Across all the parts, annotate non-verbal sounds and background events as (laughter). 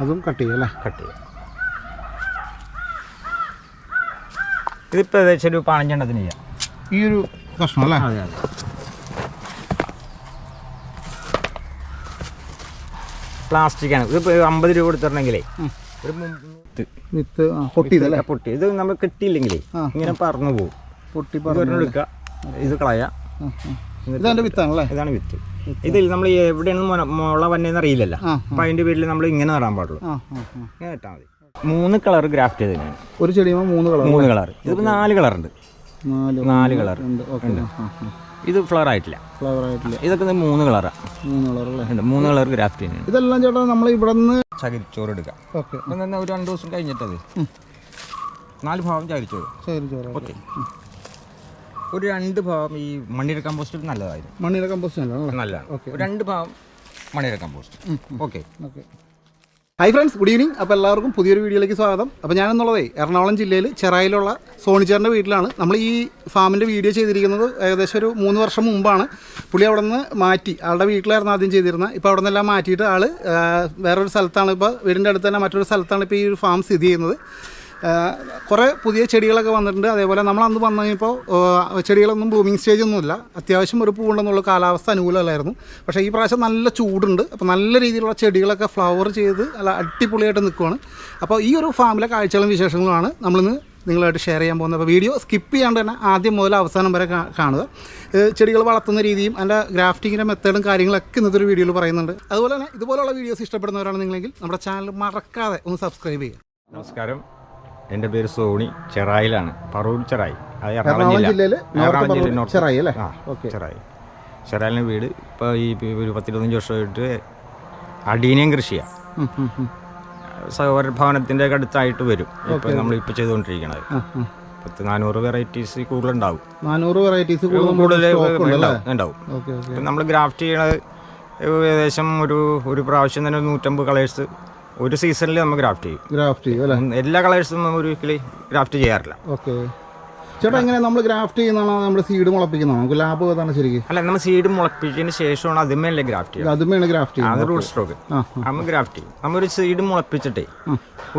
അതും കട്ട് ചെയ്യും അല്ലേ? കട്ട് ചെയ്യും. ഇതിപ്പോൾ ഏകദേശം ഒരു പതിനഞ്ചെണ്ണത്തിന് ചെയ്യാം. ഈ ഒരു കഷ്ണം അല്ലേ? അതെ അതെ. പ്ലാസ്റ്റിക്കാണ് ഇത് അമ്പത് രൂപ കൊടുത്തിട്ടുണ്ടെങ്കിലേ ഒരു വിത്ത് പൊട്ടിയതല്ലേ പൊട്ടി ഇത് നമ്മൾ കിട്ടിയില്ലെങ്കിലേ ഇങ്ങനെ പറന്നു പോകും പൊട്ടി പറഞ്ഞു എടുക്കുക. ഇത് കളയാ. ഇതാണ് വിത്താണല്ലേ? ഇതാണ് വിത്ത്. ഇതിൽ നമ്മൾ എവിടെയാണ് മുള വന്നതെന്ന് അറിയില്ലല്ലോ. അപ്പൊ അതിന്റെ പേരിൽ നമ്മൾ ഇങ്ങനെ നടാൻ പാടുള്ളൂ. ഇങ്ങനെ മതി. മൂന്ന് കളർ ഗ്രാഫ്റ്റ് ചെയ്തതിനാണ് ഒരു ചെടിയുമ്പോൾ മൂന്ന് കളർ. മൂന്ന് കളർ. ഇതിപ്പോ നാല് കളറുണ്ട്. നാല് നാല് കളർ. ഇത് ഫ്ലവർ ആയിട്ടില്ല. ഫ്ലവർ ആയിട്ടില്ല. ഇതൊക്കെ മൂന്ന് കളറാണ് മൂന്ന് കളർ മൂന്ന് കളർ ഗ്രാഫ്റ്റ് ചെയ്യുന്നത് ഇതെല്ലാം ചേട്ടാ നമ്മൾ ഇവിടെ നിന്ന് ചകിരിച്ചോറ് എടുക്കാം ഓക്കെ. ഒരു രണ്ട് ദിവസം കഴിഞ്ഞിട്ടത്. നാല് ഭാഗം ചകിരിച്ചോറ്. ചകിരിച്ചോറ് ചോറ ഓക്കെ. ഒരു രണ്ട് ഭാഗം ഈ മണ്ണിര കമ്പോസ്റ്റ് നല്ലതായിരുന്നു. മണ്ണിര കമ്പോസ്റ്റ് നല്ല നല്ലതാണ്. ഓക്കെ. ഒരു രണ്ട് ഭാഗം മണ്ണിര compost okay. Okay. Hi friends good evening അപ്പോൾ എല്ലാവർക്കും പുതിയൊരു വീഡിയോയിലേക്ക് സ്വാഗതം. അപ്പോൾ ഞാനെന്നുള്ളതേ എറണാകുളം ജില്ലയിൽ ചെറായിലുള്ള സോണിച്ചേറിന്റെ വീട്ടിലാണ്. നമ്മൾ ഈ ഫാമിന്റെ വീഡിയോ ചെയ്തിരിക്കുന്നത് ഏകദേശം ഒരു മൂന്ന് വർഷം മുമ്പാണ്. പുള്ളി അവിടെ നിന്ന് മാറ്റി ആളുടെ വീട്ടിലായിരുന്നു ആദ്യം ചെയ്തിരുന്നത്. ഇപ്പോൾ അവിടെ നിന്നെല്ലാം മാറ്റിയിട്ട് ആൾ വേറൊരു സ്ഥലത്താണ് ഇപ്പോൾ വീടിന്റെ അടുത്ത് തന്നെ മറ്റൊരു സ്ഥലത്താണ് ഇപ്പോൾ ഈ ഒരു ഫാം സ്ഥിതി ചെയ്യുന്നത്. കുറേ പുതിയ ചെടികളൊക്കെ വന്നിട്ടുണ്ട്. അതേപോലെ നമ്മൾ അന്ന് വന്നു കഴിഞ്ഞപ്പോൾ ചെടികളൊന്നും ബ്ലൂമിങ് സ്റ്റേജ് ഒന്നുമില്ല. അത്യാവശ്യം ഒരു പൂവുണ്ടെന്നുള്ള കാലാവസ്ഥ അനുകൂലമല്ലായിരുന്നു. പക്ഷേ ഈ പ്രാവശ്യം നല്ല ചൂടുണ്ട്. അപ്പോൾ നല്ല രീതിയിലുള്ള ചെടികളൊക്കെ ഫ്ലവർ ചെയ്ത് നല്ല അടിപൊളിയായിട്ട് നിൽക്കുവാണ്. അപ്പോൾ ഈ ഒരു ഫാമിലെ കാഴ്ചകളും വിശേഷങ്ങളുമാണ് നമ്മളിന്ന് നിങ്ങളായിട്ട് ഷെയർ ചെയ്യാൻ പോകുന്നത്. അപ്പോൾ വീഡിയോ സ്കിപ്പ് ചെയ്യാണ്ട് തന്നെ ആദ്യം മുതൽ അവസാനം വരെ കാണുക. ചെടികൾ വളർത്തുന്ന രീതിയും അതിന്റെ ഗ്രാഫ്റ്റിങ്ങിന്റെ മെത്തേഡും കാര്യങ്ങളൊക്കെ ഇന്നത്തെ ഒരു വീഡിയോയിൽ പറയുന്നുണ്ട്. അതുപോലെ തന്നെ ഇതുപോലുള്ള വീഡിയോസ് ഇഷ്ടപ്പെടുന്നവരാണ് നിങ്ങളെങ്കിൽ നമ്മുടെ ചാനൽ മറക്കാതെ ഒന്ന് സബ്സ്ക്രൈബ് ചെയ്യുക. നമസ്കാരം. എന്റെ പേര് സോണി ചെറായിലാണ് പറവൂർ ചെറായി. അത് എറണാകുളം എറണാകുളം ജില്ല. ജില്ലയിൽ എറണാകുളം നോർത്ത് ചെറായി അല്ലേ? ആ ഓക്കെ. ചെറായി. ചെറായിലെ വീട് ഇപ്പോൾ ഈ ഒരു പത്തിരുപത്തഞ്ച് വർഷമായിട്ട് അടീനയും കൃഷിയാണ്. സഹോദര ഭവനത്തിന്റെ അടുത്തായിട്ട് വരും. ഇപ്പോൾ നമ്മളിപ്പോൾ ആ. പത്ത് നാനൂറ് വെറൈറ്റീസ് കൂടുതലുണ്ടാവും. നാനൂറ് വെറൈറ്റീസ് കൂടുതൽ ഉണ്ടാവും നമ്മൾ ഗ്രാഫ്റ്റ് ചെയ്യണത് ഏകദേശം ഒരു ഒരു പ്രാവശ്യം തന്നെ നൂറ്റമ്പത് കളേഴ്സ് ഒരു സീസണിൽ നമ്മൾ ഗ്രാഫ്റ്റ് ചെയ്യും. ഗ്രാഫ്റ്റ് ചെയ്യും അല്ലേ? എല്ലാ കളേഴ്സും നമ്മൾ ഒരിക്കലും ഗ്രാഫ്റ്റ് ചെയ്യാറില്ല. ഓക്കെ. ചേട്ടാ എങ്ങനെ നമ്മൾ ഗ്രാഫ്റ്റ് ചെയ്യുന്നതാണോ നമ്മൾ സീഡ് മുളപ്പിക്കുന്നതാണോ? നമുക്ക് ലാബ് ഏതാണ് ശരിക്കും? അല്ല നമ്മൾ സീഡ് മുളപ്പിച്ചതിന് ശേഷമാണ് അതിമേലെ ഗ്രാഫ്റ്റ് ചെയ്യുക. അതുമേണ് ഗ്രാഫ്റ്റ് അത് ചെയ്യുന്നത് റൂട്ട് സ്ട്രോക്ക് ആ നമ്മൾ ഗ്രാഫ്റ്റ് ചെയ്യും. നമ്മൊരു സീഡ് മുളപ്പിച്ചിട്ടേ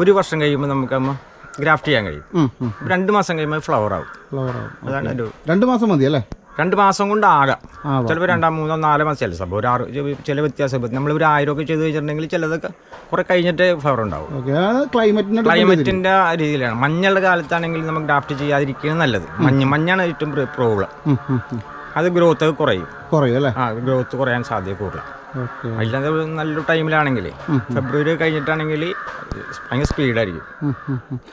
ഒരു വർഷം കഴിയുമ്പോൾ നമുക്ക് നമ്മൾ ഗ്രാഫ്റ്റ് ചെയ്യാൻ കഴിയും. രണ്ട് മാസം കഴിയുമ്പോൾ ഫ്ലവർ ആവും. ഫ്ലവർ ആവും. അതാണ് ഒരു രണ്ട് മാസം മതി അല്ലേ? രണ്ട് മാസം കൊണ്ട് ആകാം ചിലപ്പോൾ രണ്ടാം മൂന്നോ നാലോ മാസം. ചില സംഭവം ഒരു ആറ് ചില വ്യത്യാസം. നമ്മൾ ഒരു ആയിരം ഒക്കെ ചെയ്ത് വെച്ചിട്ടുണ്ടെങ്കിൽ ചിലതൊക്കെ കുറെ കഴിഞ്ഞിട്ട് ഫ്ലവർ ഉണ്ടാവും ക്ലൈമറ്റിന്റെ ക്ലൈമറ്റിന്റെ രീതിയിലാണ്. മഞ്ഞുള്ള കാലത്താണെങ്കിൽ നമുക്ക് ഗ്രാഫ്റ്റ് ചെയ്യാതിരിക്കുന്നത് നല്ലത്. മഞ്ഞ് മഞ്ഞാണ് ഏറ്റവും പ്രോബ്ലം അത് ഗ്രോത്ത് കുറയും. കുറയും അല്ലേ? ആ ഗ്രോത്ത് കുറയാൻ സാധ്യത കൂടുതലാണ് അല്ലാതെ നല്ലൊരു ടൈമിലാണെങ്കിൽ ഫെബ്രുവരി കഴിഞ്ഞിട്ടാണെങ്കിൽ ഭയങ്കര സ്പീഡായിരിക്കും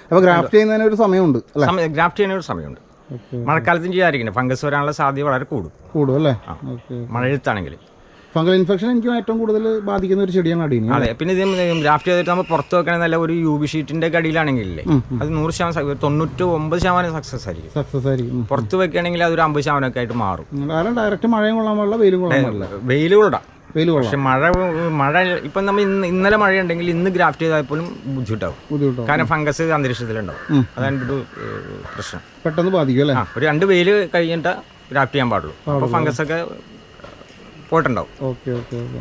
അപ്പോൾ ഗ്രാഫ്റ്റ് ചെയ്യുന്നതിന് ഒരു സമയമുണ്ട് ഗ്രാഫ്റ്റ് ചെയ്യുന്ന ഒരു സമയമുണ്ട്. മഴക്കാലത്തും ചെയ്യാതിരിക്കുന്നത് ഫംഗസ് വരാനുള്ള സാധ്യത വളരെ കൂടും. കൂടും അല്ലേ? മഴയത്താണെങ്കിൽ ഫംഗൽ ഇൻഫെക്ഷൻ എനിക്ക് ഏറ്റവും കൂടുതൽ ബാധിക്കുന്ന ഒരു ചെടിയാണ് അടീനി അതെ പിന്നെ ഇത് ഗ്രാഫ്റ്റ് ചെയ്തിട്ട് നമ്മൾ പുറത്ത് വെക്കണ നല്ല ഒരു യു ബി ഷീറ്റിന്റെ കടിയിലാണെങ്കിലേ അത് നൂറ് ശതമാനം തൊണ്ണൂറ്റി ഒമ്പത് ശതമാനം സക്സസ് ആയിരിക്കും. സക്സസ് ആയിരിക്കും. പുറത്ത് വെക്കുകയാണെങ്കിൽ അതൊരു അമ്പത് ശതമാനം ഒക്കെ ആയിട്ട് മാറും. ഡയറക്റ്റ് മഴയും കൊള്ളാൻ പാടില്ല വെയിലും കൊള്ളാൻ പാടില്ല. വെയിൽ കൊള്ളാം. പക്ഷെ മഴ മഴ ഇപ്പം നമ്മൾ ഇന്ന് ഇന്നലെ മഴയുണ്ടെങ്കിൽ ഇന്ന് ഗ്രാഫ്റ്റ് ചെയ്താൽ ബുദ്ധിമുട്ടാവും. ബുദ്ധിമുട്ടാവും. കാരണം ഫംഗസ് അന്തരീക്ഷത്തിലുണ്ടാവും. അതാണ് ഒരു പ്രശ്നം. പെട്ടെന്ന് ബാധിക്കും അല്ലേ? ഒരു രണ്ട് വെയിൽ കഴിഞ്ഞിട്ട് ഗ്രാഫ്റ്റ് ചെയ്യാൻ പാടുള്ളൂ. അപ്പോൾ ഫംഗസ് ഒക്കെ പോയിട്ടുണ്ടാവും. Okay okay okay.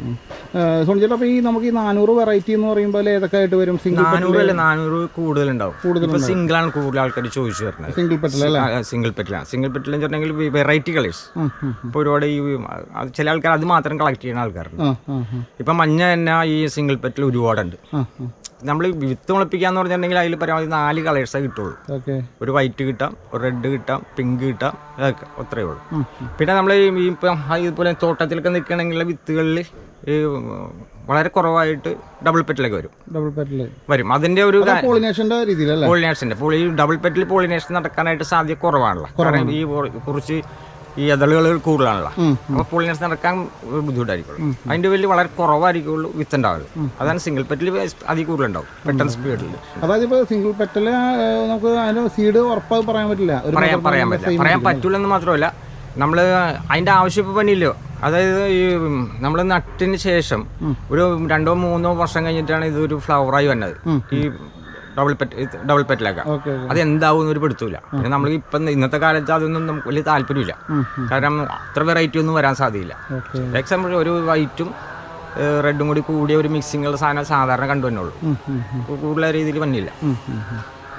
സോണിച്ചേട്ടാ അപ്പോൾ ഈ നമുക്ക് ഈ നാനൂറ് വെറൈറ്റി എന്ന് പറയുമ്പോൾ ഏതൊക്കെ ആയിട്ട് വരും? സിംഗിൾ നാനൂറ് അല്ല നാനൂറ് കൂടുതലുണ്ടാവും. സിംഗിൾ സിംഗിളാണ് കൂടുതൽ ആൾക്കാർ ചോദിച്ചു വരുന്നത്. സിംഗിൾ പെറ്റൽ അല്ലേ? സിംഗിൾ പെറ്റിലാണ് സിംഗിൾ പെറ്റൽ എന്ന് പറഞ്ഞിട്ടുണ്ടെങ്കിൽ വെറൈറ്റി കളേഴ്സ്. ഇപ്പോൾ ഒരുപാട് ഈ ചില ആൾക്കാർ അത് മാത്രം കളക്ട് ചെയ്യുന്ന ആൾക്കാരുണ്ട്. ഇപ്പം മഞ്ഞ തന്നെ ഈ സിംഗിൾ പെറ്റൽ ഒരുപാടുണ്ട്. നമ്മൾ വിത്ത് മുളപ്പിക്കാന്ന് പറഞ്ഞിട്ടുണ്ടെങ്കിൽ അതിൽ പരമാവധി നാല് കളേഴ്സേ കിട്ടുള്ളൂ. ഒരു വൈറ്റ് കിട്ടാം ഒരു റെഡ് കിട്ടാം പിങ്ക് കിട്ടാം അതൊക്കെ അത്രയേ ഉള്ളൂ. പിന്നെ നമ്മൾ ഇപ്പം ഇതുപോലെ തോട്ടത്തിലൊക്കെ നിൽക്കണമെങ്കിൽ വിത്തുകളിൽ ഈ വളരെ കുറവായിട്ട് ഡബിൾ പെറ്റിലൊക്കെ വരും. ഡബിൾ പെറ്റിൽ വരും. അതിന്റെ ഒരു പോളിനേഷന്റെ രീതിയിലല്ലേ? പോളിനേഷന്റെ പോളി ഡബിൾ പെറ്റിൽ പോളിനേഷൻ നടക്കാനായിട്ട് സാധ്യത കുറവാണല്ലോ. കാരണം ഈ കുറച്ച് ഈ എതളുകൾ കൂടുതലാണല്ലോ. അപ്പോൾ പോളിനേഷൻ നടക്കാൻ ബുദ്ധിമുട്ടായിരിക്കുള്ളൂ. അതിന്റെ വലിയ വളരെ കുറവായിരിക്കുള്ളൂ വിത്ത് ഉണ്ടാവുള്ളൂ അതാണ് സിംഗിൾ പെറ്റിൽ അതിൽ കൂടുതലുണ്ടാവും. പെട്ടെന്ന് സ്പീഡിൽ അതായത് ഇപ്പോൾ സിംഗിൾ പെറ്റൽ നമുക്ക് സീഡ് ഉറപ്പായി പറയാൻ പറ്റില്ല. പറയാൻ പറയാൻ പറ്റില്ല. പറയാൻ പറ്റൂലെന്ന് മാത്രമല്ല നമ്മൾ അതിന്റെ ആവശ്യം പണിയില്ലോ അതായത് ഈ നമ്മൾ നട്ടിന് ശേഷം ഒരു രണ്ടോ മൂന്നോ വർഷം കഴിഞ്ഞിട്ടാണ് ഇതൊരു ഫ്ലവറായി വന്നത്. ഈ ഡബിൾ പെറ്റ് ഡബിൾ പെറ്റിലൊക്കെ അത് എന്താവും ഒരു പെടുത്തൂല പിന്നെ നമ്മൾ ഇപ്പം ഇന്നത്തെ കാലത്ത് അതൊന്നും നമുക്ക് വലിയ താല്പര്യമില്ല കാരണം അത്ര വെറൈറ്റി ഒന്നും വരാൻ സാധ്യതയില്ല. എക്സാമ്പിൾ ഒരു വൈറ്റും റെഡും കൂടി കൂടിയ ഒരു മിക്സിങ്ങുള്ള സാധനം സാധാരണ കണ്ടു തന്നെ ഉള്ളൂ. ഉം, ഉം, ഉം, കൂടുതൽ രീതിയിൽ വന്നില്ല.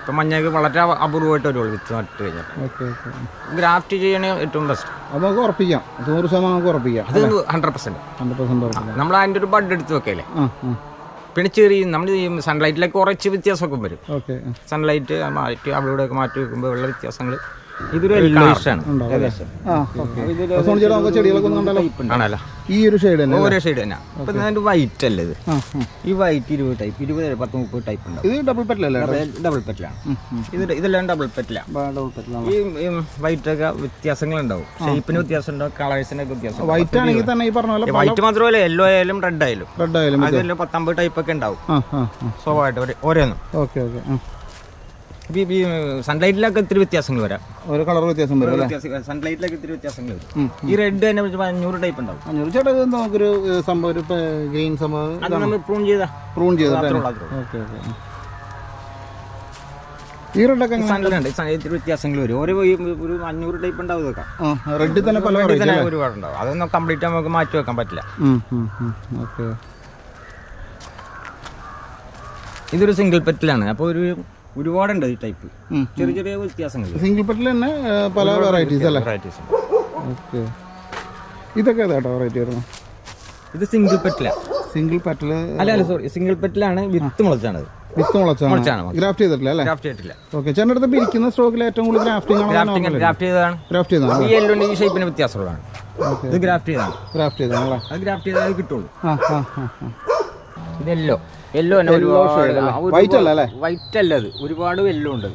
ഇപ്പൊ മഞ്ഞക്ക് വളരെ അപൂർവമായിട്ട് വരുള്ളൂ വിത്ത് നട്ട് കഴിഞ്ഞാൽ. ഗ്രാഫ്റ്റ് ചെയ്യണ ഏറ്റവും ബെസ്റ്റ് അത് നമുക്ക് ഉറപ്പിക്കാം. നൂറ് ശതമാനം നമുക്ക് ഉറപ്പിക്കാം അത് ഹൺഡ്രഡ് പെർസെന്റ് നമ്മൾ അതിന്റെ ഒരു ബഡ് എടുത്ത് വെക്കല്ലേ? പിന്നെ ചെറിയ നമ്മൾ ഈ സൺലൈറ്റിലേക്ക് കുറച്ച് വ്യത്യാസമൊക്കെ വരും. ഓക്കെ സൺലൈറ്റ് മാറ്റി അവിടെ ഇവിടെയൊക്കെ മാറ്റി വെക്കുമ്പോൾ ഉള്ള വ്യത്യാസങ്ങൾ ഇതൊരു ഉണ്ടാവും ആണല്ലോ. ഈ ഒരു ഷെയ്ഡ് തന്നെ ഓരോ ഷെയ്ഡ് തന്നെ. ഇപ്പം അതിന്റെ വൈറ്റ് അല്ലേ ഇത്. ഈ വൈറ്റ് ഇരുപത് ടൈപ്പ് ഇരുപത് പത്ത് മുപ്പത് ടൈപ്പ് ഉണ്ട് ഇത് ഡബിൾ പെറ്റലല്ലേ ഡബിൾ പെറ്റിലാണ് ഇത് ഇതെല്ലാം ഡബിൾ പെറ്റിലാണ് ഈ വൈറ്റ് ഒക്കെ വ്യത്യാസങ്ങളുണ്ടാവും. ഷേപ്പിന് വ്യത്യാസം ഉണ്ടാവും കളേഴ്സിനൊക്കെ വ്യത്യാസം വൈറ്റ് ആണെങ്കിൽ തന്നെ ഈ പറഞ്ഞ വൈറ്റ് മാത്രമല്ല യെല്ലോ ആയാലും റെഡ് ആയാലും. റെഡ് ആയാലും അതിൽ പത്തമ്പത് ടൈപ്പ് ഒക്കെ ഉണ്ടാവും. സ്വാഭാവികമായിട്ട് ഓരോന്നും ഓക്കെ ഓക്കെ. ഈ സൺലൈറ്റിലൊക്കെ ഇത്തിരി വ്യത്യാസങ്ങൾ വരാം. ഓരോ കളർ വ്യത്യാസം വരും അല്ലേ? സൺലൈറ്റിലൊക്കെ ഇത്തിരി വ്യത്യാസങ്ങൾ വരും. ഈ റെഡ് തന്നെ അഞ്ഞൂറ് ടൈപ്പ് ഉണ്ടാവും. അഞ്ഞൂറ് ചേട്ടാ ഇത് നമുക്കൊരു സംഭവം ഒരു ഗ്രീൻ സംഭവം അത് നമ്മൾ പ്രൂൺ ചെയ്താ. പ്രൂൺ ഉള്ളൂ. Okay okay. ഈ റെഡൊക്കെ സൺലൈറ്റ് സൺലുണ്ട് വ്യത്യാസങ്ങൾ വരും. ഓരോ ഒരു അഞ്ഞൂറ് ടൈപ്പ് ഉണ്ടാവും ഇതൊക്കെ. ആ റെഡിൽ തന്നെ പല തന്നെ ഒരുപാടുണ്ടാവും അതൊന്നും കംപ്ലീറ്റ് നമുക്ക് മാറ്റി വെക്കാൻ പറ്റില്ല. ഓക്കെ. ഇതൊരു സിംഗിൾ പെറ്റിലാണ് അപ്പോൾ ഒരു ഒരുപാടുണ്ട് ഈ ടൈപ്പ്. ചെറിയ ചെറിയ വ്യത്യാസങ്ങൾ. സിംഗിൾ പെട്ടിൽ തന്നെ പല വെറൈറ്റീസ് അല്ലേ? Varieties okay. ഇതൊക്കെ ഏതാട്ടോ വെറൈറ്റി വരുന്നത് ഇത് സിംഗിൾ പെറ്റില സിംഗിൾ പെറ്റിൽ അല്ല അല്ല സോറി സിംഗിൾ പെറ്റിലാണ് വിത്ത് മുളച്ചാണത് വിത്ത് മുളച്ചാണ്. മുളച്ചാണ് ഗ്രാഫ്റ്റ് ചെയ്തിട്ടില്ല അല്ലേ? ഗ്രാഫ്റ്റ് ചെയ്തിട്ടില്ല. ഓക്കെ. ചേട്ടന്റെ അടുത്ത് ഇരിക്കുന്ന സ്റ്റോക്കിൽ ഏറ്റവും കൂടുതൽ ഗ്രാഫ്റ്റിംഗ് ആണ് ഗ്രാഫ്റ്റിംഗ് ഗ്രാഫ്റ്റ് ചെയ്തതാണ്. ഗ്രാഫ്റ്റ് ചെയ്തതാണ് ഈ എല്ലോ ഈ ഷേപ്പിന് വ്യത്യാസമുള്ളതാണ്. ഇത് ഗ്രാഫ്റ്റ് ചെയ്തതാണ്. ഗ്രാഫ്റ്റ് ചെയ്തതാണ് അല്ലേ? അത് ഗ്രാഫ്റ്റ് ചെയ്താൽ കിട്ടുള്ളൂ. ആ ആ ആ ആ. ഇത് യെല്ലോ White അല്ല അല്ലേ? വൈറ്റ് അല്ല അത്. ഒരുപാട് യെല്ലോ ഉണ്ട്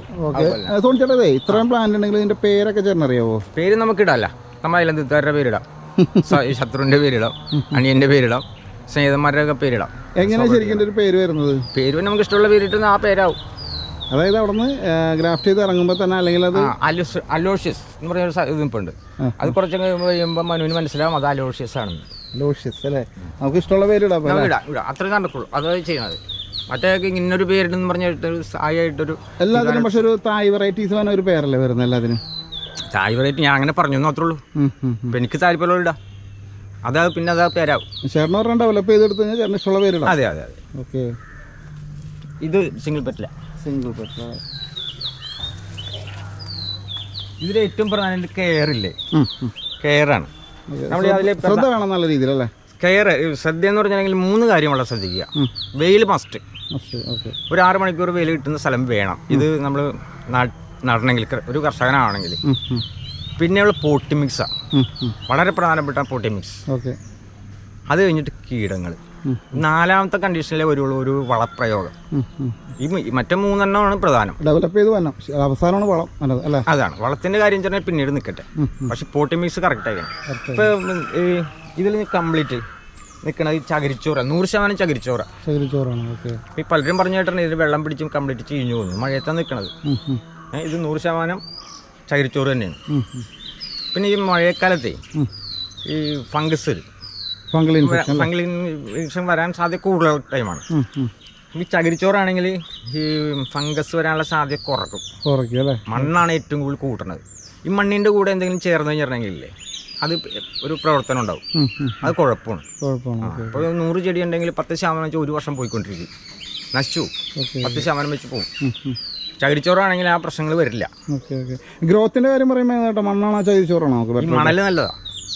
സോണി ചേട്ടാ ഇത്രയും പ്ലാന്റ് ഉണ്ടെങ്കിൽ ഇതിന്റെ പേരൊക്കെ ചേട്ടൻ അറിയാവോ പേര് നമുക്ക് ഇടാല്ല നമ്മൾ അയലന്തുകാരുടെ പേരിടാം? (laughs) ശത്രുവിന്റെ പേരിടാം. അനിയന്റെ പേരിടാം. സ്നേഹിതന്മാരുടെ ഒക്കെ പേരിടാം എങ്ങനെയാ ശരിക്കും ഒരു പേര് വരുന്നത്? പേര് നമുക്ക് ഇഷ്ടമുള്ള പേരിട്ട് ആ പേരാവും. അതായത് അവിടുന്ന് ഗ്രാഫ്റ്റ് ചെയ്ത് ഇറങ്ങുമ്പോൾ തന്നെ അല്ലെങ്കിൽ അത് അലോഷ്യസ് എന്ന് പറയുന്ന ഒരു ഇത് ഇപ്പൊ ഉണ്ട്. അത് കുറച്ചൊക്കെ കഴിയുമ്പോൾ മനുവിന് മനസ്സിലാവും അത് അലോഷ്യസ് ആണെന്ന്. ലോഷ്യസ് അല്ലേ? നമുക്ക് ഇഷ്ടമുള്ള പേരിടാം ഇടാം ഇടാം അത്രയും നടക്കുള്ളൂ അതാണ് ചെയ്യണത് മറ്റേ ഇന്നൊരു പേരിട്ടെന്ന് പറഞ്ഞിട്ടൊരു സായായിട്ടൊരു എല്ലാത്തിനും പക്ഷെ ഒരു തായ് വെറൈറ്റീസ് വേണം ഒരു പേരല്ലേ വരുന്നത് എല്ലാത്തിനും? തായ് വെറൈറ്റി ഞാൻ അങ്ങനെ പറഞ്ഞു അത്രേ ഉള്ളൂ. ഇപ്പം എനിക്ക് താല്പര്യമുള്ള ഇടാം അത് പിന്നെ അത് പേരാവും. ചേട്ടൻ പറഞ്ഞാൽ ഡെവലപ്പ് ചെയ്തെടുത്ത് കഴിഞ്ഞാൽ ചേട്ടന് ഇഷ്ടമുള്ള പേരിടാം. അതെ അതെ അതെ. ഓക്കെ. ഇത് സിംഗിൾ പെറ്റില സിംഗിൾ പെറ്റില ഇതിൽ ഏറ്റവും പ്രധാനം കെയർ ഇല്ലേ? കെയറാണ് നമ്മൾ അതിൽ ശ്രദ്ധ വേണം നല്ല രീതിയിലല്ലേ? കെയർ ശ്രദ്ധ എന്ന് പറഞ്ഞാൽ മൂന്ന് കാര്യം വളരെ ശ്രദ്ധിക്കുക വെയിൽ മസ്റ്റ് ഓക്കെ ഒരു ആറ് മണിക്കൂർ വെയിൽ കിട്ടുന്ന സ്ഥലം വേണം. ഇത് നമ്മൾ നടണമെങ്കിൽ ഒരു കർഷകനാണെങ്കിൽ. പിന്നെയുള്ള പോട്ടി മിക്സാണ് വളരെ പ്രധാനപ്പെട്ട പോട്ടി മിക്സ് ഓക്കെ അത് കഴിഞ്ഞിട്ട് കീടങ്ങൾ നാലാമത്തെ കണ്ടീഷനിലെ ഒരു ഒരു വളപ്രയോഗം. ഈ മറ്റേ മൂന്നെണ്ണമാണ് പ്രധാനം. ഡെവലപ്പ് ചെയ്ത് വരണം. അവസാനമാണ് വളം. നല്ലത് അല്ലേ? അതാണ്. വളത്തിന്റെ കാര്യം ചെറിയ പിന്നീട് നിൽക്കട്ടെ പക്ഷെ പോട്ടി മിക്സ് കറക്റ്റ് ആയിരിക്കണം ഇപ്പൊ ഇതിൽ കംപ്ലീറ്റ് നിൽക്കണത് ഈ ചകിരിച്ചോറ. നൂറ് ശതമാനം ചകിരിച്ചോറ. ചകിരിച്ചോറാണ് ഓക്കെ. ഈ പലരും പറഞ്ഞു കേട്ടാണ് ഇതിൽ വെള്ളം പിടിച്ചും കംപ്ലീറ്റ് ചീഞ്ഞു പോകുന്നു. മഴയത്താണ് നിൽക്കണത് ഇത് നൂറ് ശതമാനം ചകിരിച്ചോറ് തന്നെയാണ്. പിന്നെ ഈ മഴക്കാലത്തെ ഈ fungus fungal infection fungal infection വരാൻ സാധ്യത കൂടുതൽ ടൈമാണ്. ഈ ചകിരിച്ചോറാണെങ്കിൽ ഈ ഫംഗസ് വരാനുള്ള സാധ്യത കുറക്കും. കുറയ്ക്കും അല്ലേ? മണ്ണാണ് ഏറ്റവും കൂടുതൽ കൂട്ടുന്നത്. ഈ മണ്ണിന്റെ കൂടെ എന്തെങ്കിലും ചേർന്ന് കഴിഞ്ഞിട്ടുണ്ടെങ്കിലേ അത് ഒരു പ്രവർത്തനം ഉണ്ടാവും. അത് കുഴപ്പമാണ്. അപ്പോൾ നൂറ് ചെടി ഉണ്ടെങ്കിൽ പത്ത് ശതമാനം വെച്ച് ഒരു വർഷം പോയിക്കൊണ്ടിരിക്കും. നശിച്ചു. പത്ത് ശതമാനം വെച്ച് പോകും ചകിരിച്ചോറാണെങ്കിൽ ആ പ്രശ്നങ്ങൾ വരില്ല. ഗ്രോത്തിന്റെ കാര്യം പറയുമ്പോൾ മണ്ണാണോ ചകിരിച്ചോറാണോ നമുക്ക് ഈ better? മണൽ നല്ലതാ.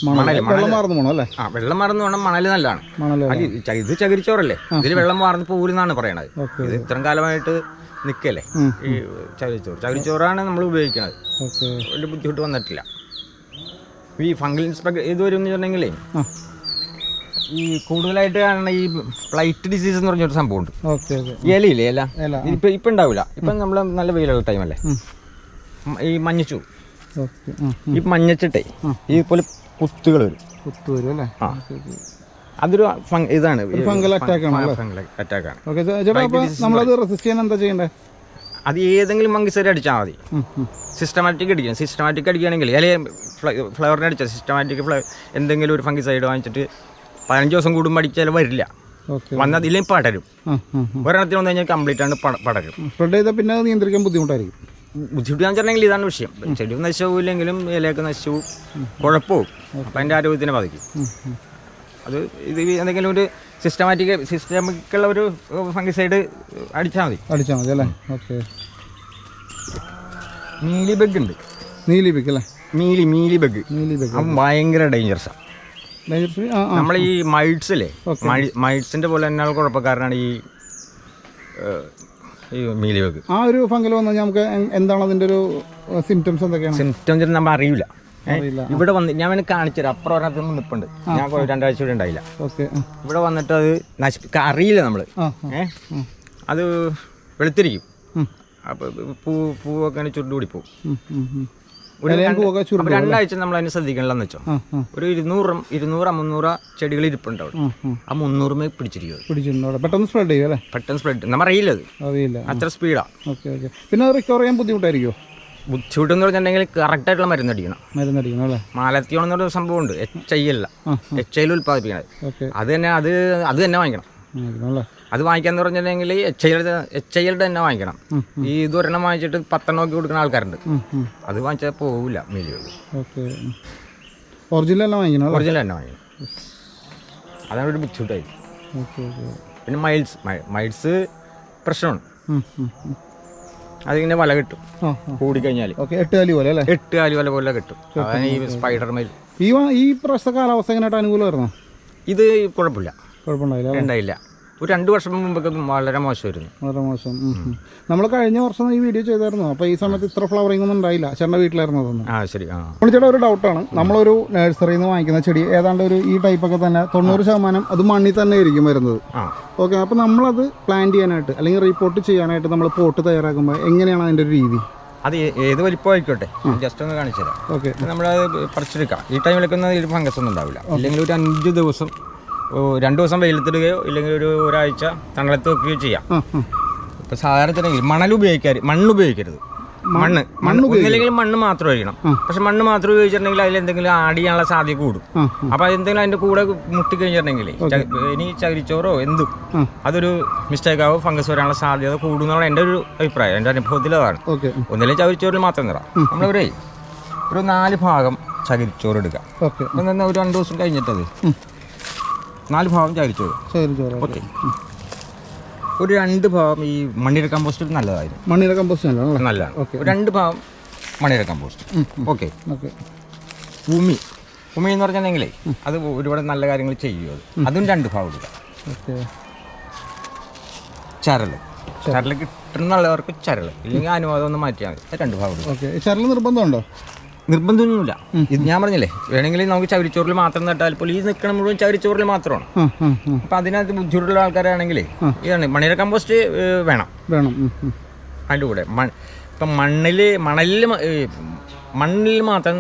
മണൽ വെള്ളം മാറുന്നു അല്ലേ? ആ വെള്ളം മാറുന്ന വേണം മണൽ നല്ലതാണ്. മണൽ ഇത് ചകിരിച്ചോറല്ലേ? ഇതിൽ വെള്ളം മാറുന്ന പോരുന്നാണ് പറയണത്. ഇത് ഇത്രയും കാലമായിട്ട് നിൽക്കല്ലേ ഉം. ഈ ചകിരിച്ചോറ്. ചകിരിച്ചോറാണ് നമ്മൾ ഉപയോഗിക്കുന്നത് വലിയ ബുദ്ധിമുട്ട് വന്നിട്ടില്ല. ഈ ഫംഗൽ ഇൻസ്പെക്ടർ ഇത് വരും എന്ന് പറഞ്ഞെങ്കിലേ ഈ കൂടുതലായിട്ട് കാണുന്ന ഈ ഫ്ലൈറ്റ് ഡിസീസ് എന്ന് പറഞ്ഞൊരു സംഭവമുണ്ട്. ഉണ്ട് ഇലയില്ലേ ഇല? ഇപ്പൊ ഇപ്പൊ ഉണ്ടാവില്ല ഇപ്പൊ നമ്മൾ നല്ല വെയിലുള്ള ടൈമല്ലേ? ഈ മഞ്ഞച്ചു ഓക്കെ. മഞ്ഞച്ചിട്ടേ ഈ പോലെ കുത്തുകൾ വരും. കുത്തു വരും അല്ലേ? അതൊരു ഇതാണ്. ഫംഗൽ അറ്റാക്ക് ആണ് ഫംഗൽ അറ്റാക്ക് ആണ്. ഓക്കെ ചേട്ടാ അപ്പോൾ നമ്മളത് റെസിസ്റ്റ് ചെയ്യാൻ എന്താ ചെയ്യേണ്ടത് അത് ഏതെങ്കിലും മങ്കിസരി അടിച്ചാൽ മതി. സിസ്റ്റമാറ്റിക് അടിക്കണം. സിസ്റ്റമാറ്റിക് അടിക്കുകയാണെങ്കിൽ അല്ലെങ്കിൽ ഫ്ലവറിനെ അടിച്ചാൽ സിസ്റ്റമാറ്റിക് ഫ്ലവർ എന്തെങ്കിലും ഒരു ഫംഗിസൈഡ് വാങ്ങിച്ചിട്ട് പതിനഞ്ച് ദിവസം കൂടുമ്പോൾ അടിച്ചാൽ വരില്ല. വന്നാൽ അതിലേക്ക് പടരും. ഒരെണ്ണത്തിന് വന്നു കഴിഞ്ഞാൽ കംപ്ലീറ്റ് ആണ് പടരും. സ്പ്രെഡ് ചെയ്താൽ പിന്നെ നിയന്ത്രിക്കാൻ ബുദ്ധിമുട്ടായിരിക്കും. ബുദ്ധിമുട്ട് വെച്ചിട്ടുണ്ടെങ്കിൽ ഇതാണ് വിഷയം. ചെടി നശിച്ചു പോയില്ലെങ്കിലും ഇലയൊക്കെ നശിച്ചു കുഴപ്പവും. അപ്പം അതിന്റെ ആരോഗ്യത്തിനെ ബാധിക്കും. അത് ഇത് എന്തെങ്കിലും ഒരു സിസ്റ്റമാറ്റിക് സിസ്റ്റമിക്കുള്ള ഒരു ഫംഗിസൈഡ് അടിച്ചാൽ മതി. അടിച്ചാൽ മതി അല്ലേ? ഓക്കെ. നീലി ബഗ് ഉണ്ട്. നീലി ബഗ് അല്ലേ? Mealy mealy bug mealy bug അപ്പം ഭയങ്കര ഡേഞ്ചറസാണ് നമ്മൾ ഈ മൈഡ്സില്ലേ മൈഡ്സിന്റെ പോലെ തന്നെ കുഴപ്പക്കാരനാണ് ഈ ഈ മീലി ആ ഒരു ഫംഗൽ വന്നു നമുക്ക് എന്താണ് അതിന്റെ ഒരു സിംറ്റംസ് എന്തൊക്കെയാണ്? സിംറ്റംസ് നമ്മൾ അറിയില്ല. ഇവിടെ വന്ന് ഞാൻ വേണമെങ്കിൽ കാണിച്ചുതരാം. അപ്പുറം ഒരെണ്ണത്തിൽ നിൽപ്പുണ്ട് ഞാൻ രണ്ടാഴ്ച ഇവിടെ ഉണ്ടായില്ല. ഇവിടെ വന്നിട്ട് അത് നശിപ്പിക്ക അറിയില്ല നമ്മൾ ഏഹ് അത് വെളുത്തിരിക്കും. അപ്പൊ അപ്പോൾ പൂ പൂവൊക്കെ ചുരുണ്ടുകൂടി പോകും രണ്ടാഴ്ച നമ്മൾ അതിനെ ശ്രദ്ധിക്കണമെന്ന് വെച്ചോ ഒരു ഇരുന്നൂറ് ഇരുന്നൂറ് മുന്നൂറ് ചെടികൾ ഇരിപ്പുണ്ട് അവിടെ. ആ മുന്നൂറുമേ പിടിച്ചിരിക്കും പെട്ടെന്ന് സ്പ്രെഡ് ചെയ്യും അല്ലേ? പെട്ടെന്ന് സ്പ്രെഡ് നമ്മൾ അറിയില്ല അത്. അറിയില്ല. അത്ര സ്പീഡാ ഓക്കെ ഓക്കെ. പിന്നെ റിക്കവർ ചെയ്യാൻ ബുദ്ധിമുട്ടായിരിക്കുമോ ബുദ്ധിമുട്ടെന്ന് പറഞ്ഞിട്ടുണ്ടെങ്കിൽ കറക്റ്റായിട്ടുള്ള മരുന്ന് അടിക്കണം. മരുന്നടിക്കണം അല്ലേ? പറഞ്ഞ എന്നൊരു സംഭവമുണ്ട് എച്ച് ഐ അല്ല എച്ച് ഐയിൽ ഉൽപ്പാദിപ്പിക്കണത് അത് തന്നെ അത് അത് തന്നെ വാങ്ങിക്കണം. അത് വാങ്ങിക്കാന്ന് പറഞ്ഞിട്ടുണ്ടെങ്കിൽ എച്ച് ഐ എച്ച് ഐയുടെ തന്നെ വാങ്ങിക്കണം. ഈ ഇതൊരെണ്ണം വാങ്ങിച്ചിട്ട് പത്തെണ്ണം നോക്കി കൊടുക്കുന്ന ആൾക്കാരുണ്ട്. അത് വാങ്ങിച്ചാൽ പോവില്ല മില്ലുകൾ ഓക്കെ. ഒറിജിനൽ തന്നെ വാങ്ങിക്കണം ഒറിജിനൽ തന്നെ വാങ്ങിക്കണം. അതാണ് ഒരു ബുദ്ധിമുട്ടായി. പിന്നെ മൈൽസ് മൈൽസ് പ്രശ്നമാണ്. അതിങ്ങനെ വല കിട്ടും. കൂടിക്കഴിഞ്ഞാൽ ഓക്കെ എട്ട് കാലി പോലെ അല്ലേ? എട്ട് കാലി വല പോലെ കിട്ടും. അതാണ് ഈ സ്പൈഡർ മൈൽ ഈ ഈ പ്രശ്ന കാലാവസ്ഥ എങ്ങനെയായിട്ട് അനുകൂലമായിരുന്നോ? ഇത് കുഴപ്പമില്ല. കുഴപ്പമുണ്ടായില്ല? ഉണ്ടായില്ല ഒരു രണ്ട് വർഷം മുമ്പൊക്കെ വളരെ മോശമായിരുന്നു. വളരെ മോശം. നമ്മൾ കഴിഞ്ഞ വർഷം ഈ വീഡിയോ ചെയ്തായിരുന്നു. അപ്പോൾ ഈ സമയത്ത് ഇത്ര ഫ്ലവറിംഗ് ഒന്നും ഉണ്ടായില്ല. ചേട്ടന്റെ വീട്ടിലായിരുന്നു അതൊന്നും. ആ ശരി ആ. ചേട്ടാ ഒരു ഡൗട്ടാണ് നമ്മളൊരു നഴ്സറിയിൽ നിന്ന് വാങ്ങിക്കുന്ന ചെടി ഏതാണ്ട് ഒരു ഈ ടൈപ്പൊക്കെ തന്നെ തൊണ്ണൂറ് ശതമാനം അത് മണ്ണിൽ തന്നെ ആയിരിക്കും വരുന്നത്. ഓക്കെ അപ്പോൾ നമ്മളത് പ്ലാൻ ചെയ്യാനായിട്ട് അല്ലെങ്കിൽ റിപ്പോർട്ട് ചെയ്യാനായിട്ട് നമ്മൾ പോട്ട് തയ്യാറാക്കുമ്പോൾ എങ്ങനെയാണ് അതിന്റെ ഒരു രീതി? അത് ഏത് വലിപ്പം ആയിക്കോട്ടെ? ജസ്റ്റ് ഒന്ന് കാണിച്ചു തരാം ഓക്കെ നമ്മളത് പറിച്ചെടുക്കാം. ഈ ടൈമിലൊക്കെ ഒന്നും ഇതിൽ ഫംഗസ് ഒന്നും ഉണ്ടാവില്ല. അല്ലെങ്കിൽ ഒരു അഞ്ച് ദിവസം രണ്ട് ദിവസം വെയിലത്തിടുകയോ ഇല്ലെങ്കിൽ ഒരു ഒരാഴ്ച തണലത്ത് വെക്കുകയോ ചെയ്യാം. ഇപ്പൊ സാധാരണ മണൽ ഉപയോഗിക്കാറ് മണ്ണ് ഉപയോഗിക്കരുത്. മണ്ണ് മണ്ണ് ഒന്നില്ലെങ്കിൽ മണ്ണ് മാത്രം ഒഴിക്കണം. പക്ഷെ മണ്ണ് മാത്രം ഉപയോഗിച്ചിട്ടുണ്ടെങ്കിൽ അതിൽ എന്തെങ്കിലും ആഡ് ചെയ്യാനുള്ള സാധ്യത കൂടും. അപ്പൊ അതെന്തെങ്കിലും അതിന്റെ കൂടെ മുട്ടി കഴിഞ്ഞിട്ടുണ്ടെങ്കിൽ ഇനി ചകിരിച്ചോറോ എന്തും അതൊരു മിസ്റ്റേക്ക് ആവും ഫംഗസ് വരാനുള്ള സാധ്യത കൂടുന്നുള്ള എന്റെ ഒരു അഭിപ്രായം. എന്റെ അനുഭവത്തിൽ അതാണ്. ഒന്നിലെ ചകിരിച്ചോറിൽ മാത്രം നിറ നമ്മളൊരു ഒരു നാല് ഭാഗം ചകിരിച്ചോറ് എടുക്കാം ഒരു രണ്ടു ദിവസം കഴിഞ്ഞിട്ടത്. നാല് ഭാഗം ചകിരിച്ചോറ് ശരി ചോറ് ഓക്കെ. ഒരു രണ്ട് ഭാഗം ഈ മണ്ണിര കമ്പോസ്റ്റ് നല്ലതായിരുന്നു. മണ്ണിര കമ്പോസ്റ്റ് നല്ലതാണ്. ഓക്കെ. ഒരു രണ്ട് ഭാഗം മണ്ണിര കമ്പോസ്റ്റ്. ഓക്കെ. ഓക്കെ. ഭൂമി. ഭൂമി എന്ന് പറഞ്ഞിട്ടുണ്ടെങ്കിലേ അത് ഒരുപാട് നല്ല കാര്യങ്ങൾ ചെയ്യും അത്. അതും രണ്ട് ഭാഗം ഇടുക. ഓക്കെ. ചരൽ ചരൽ കിട്ടുന്നുള്ളവർക്ക് ചരൽ. ഇല്ലെങ്കിൽ അനുവാദം ഒന്ന് മാറ്റിയാൽ മതി. രണ്ട് ഭാഗം ഇടുക. ഓക്കെ. ചരൽ നിർബന്ധമുണ്ടോ? നിർബന്ധമൊന്നുമില്ല. ഇത് ഞാൻ പറഞ്ഞില്ലേ വേണമെങ്കിൽ നമുക്ക് ചവിരിച്ചോറിൽ മാത്രം നട്ടാൽ പോലും ഈ നിൽക്കണം മുഴുവൻ ചവിരിച്ചോറിൽ മാത്രമാണ്. അപ്പൊ അതിനകത്ത് ബുദ്ധിമുട്ടുള്ള ആൾക്കാരാണെങ്കിൽ ഇതാണ് മണിയുടെ കമ്പോസ്റ്റ് വേണം. വേണം. അതിന്റെ കൂടെ മൺ ഇപ്പം മണ്ണിൽ മണലിൽ മണ്ണിൽ മാത്രം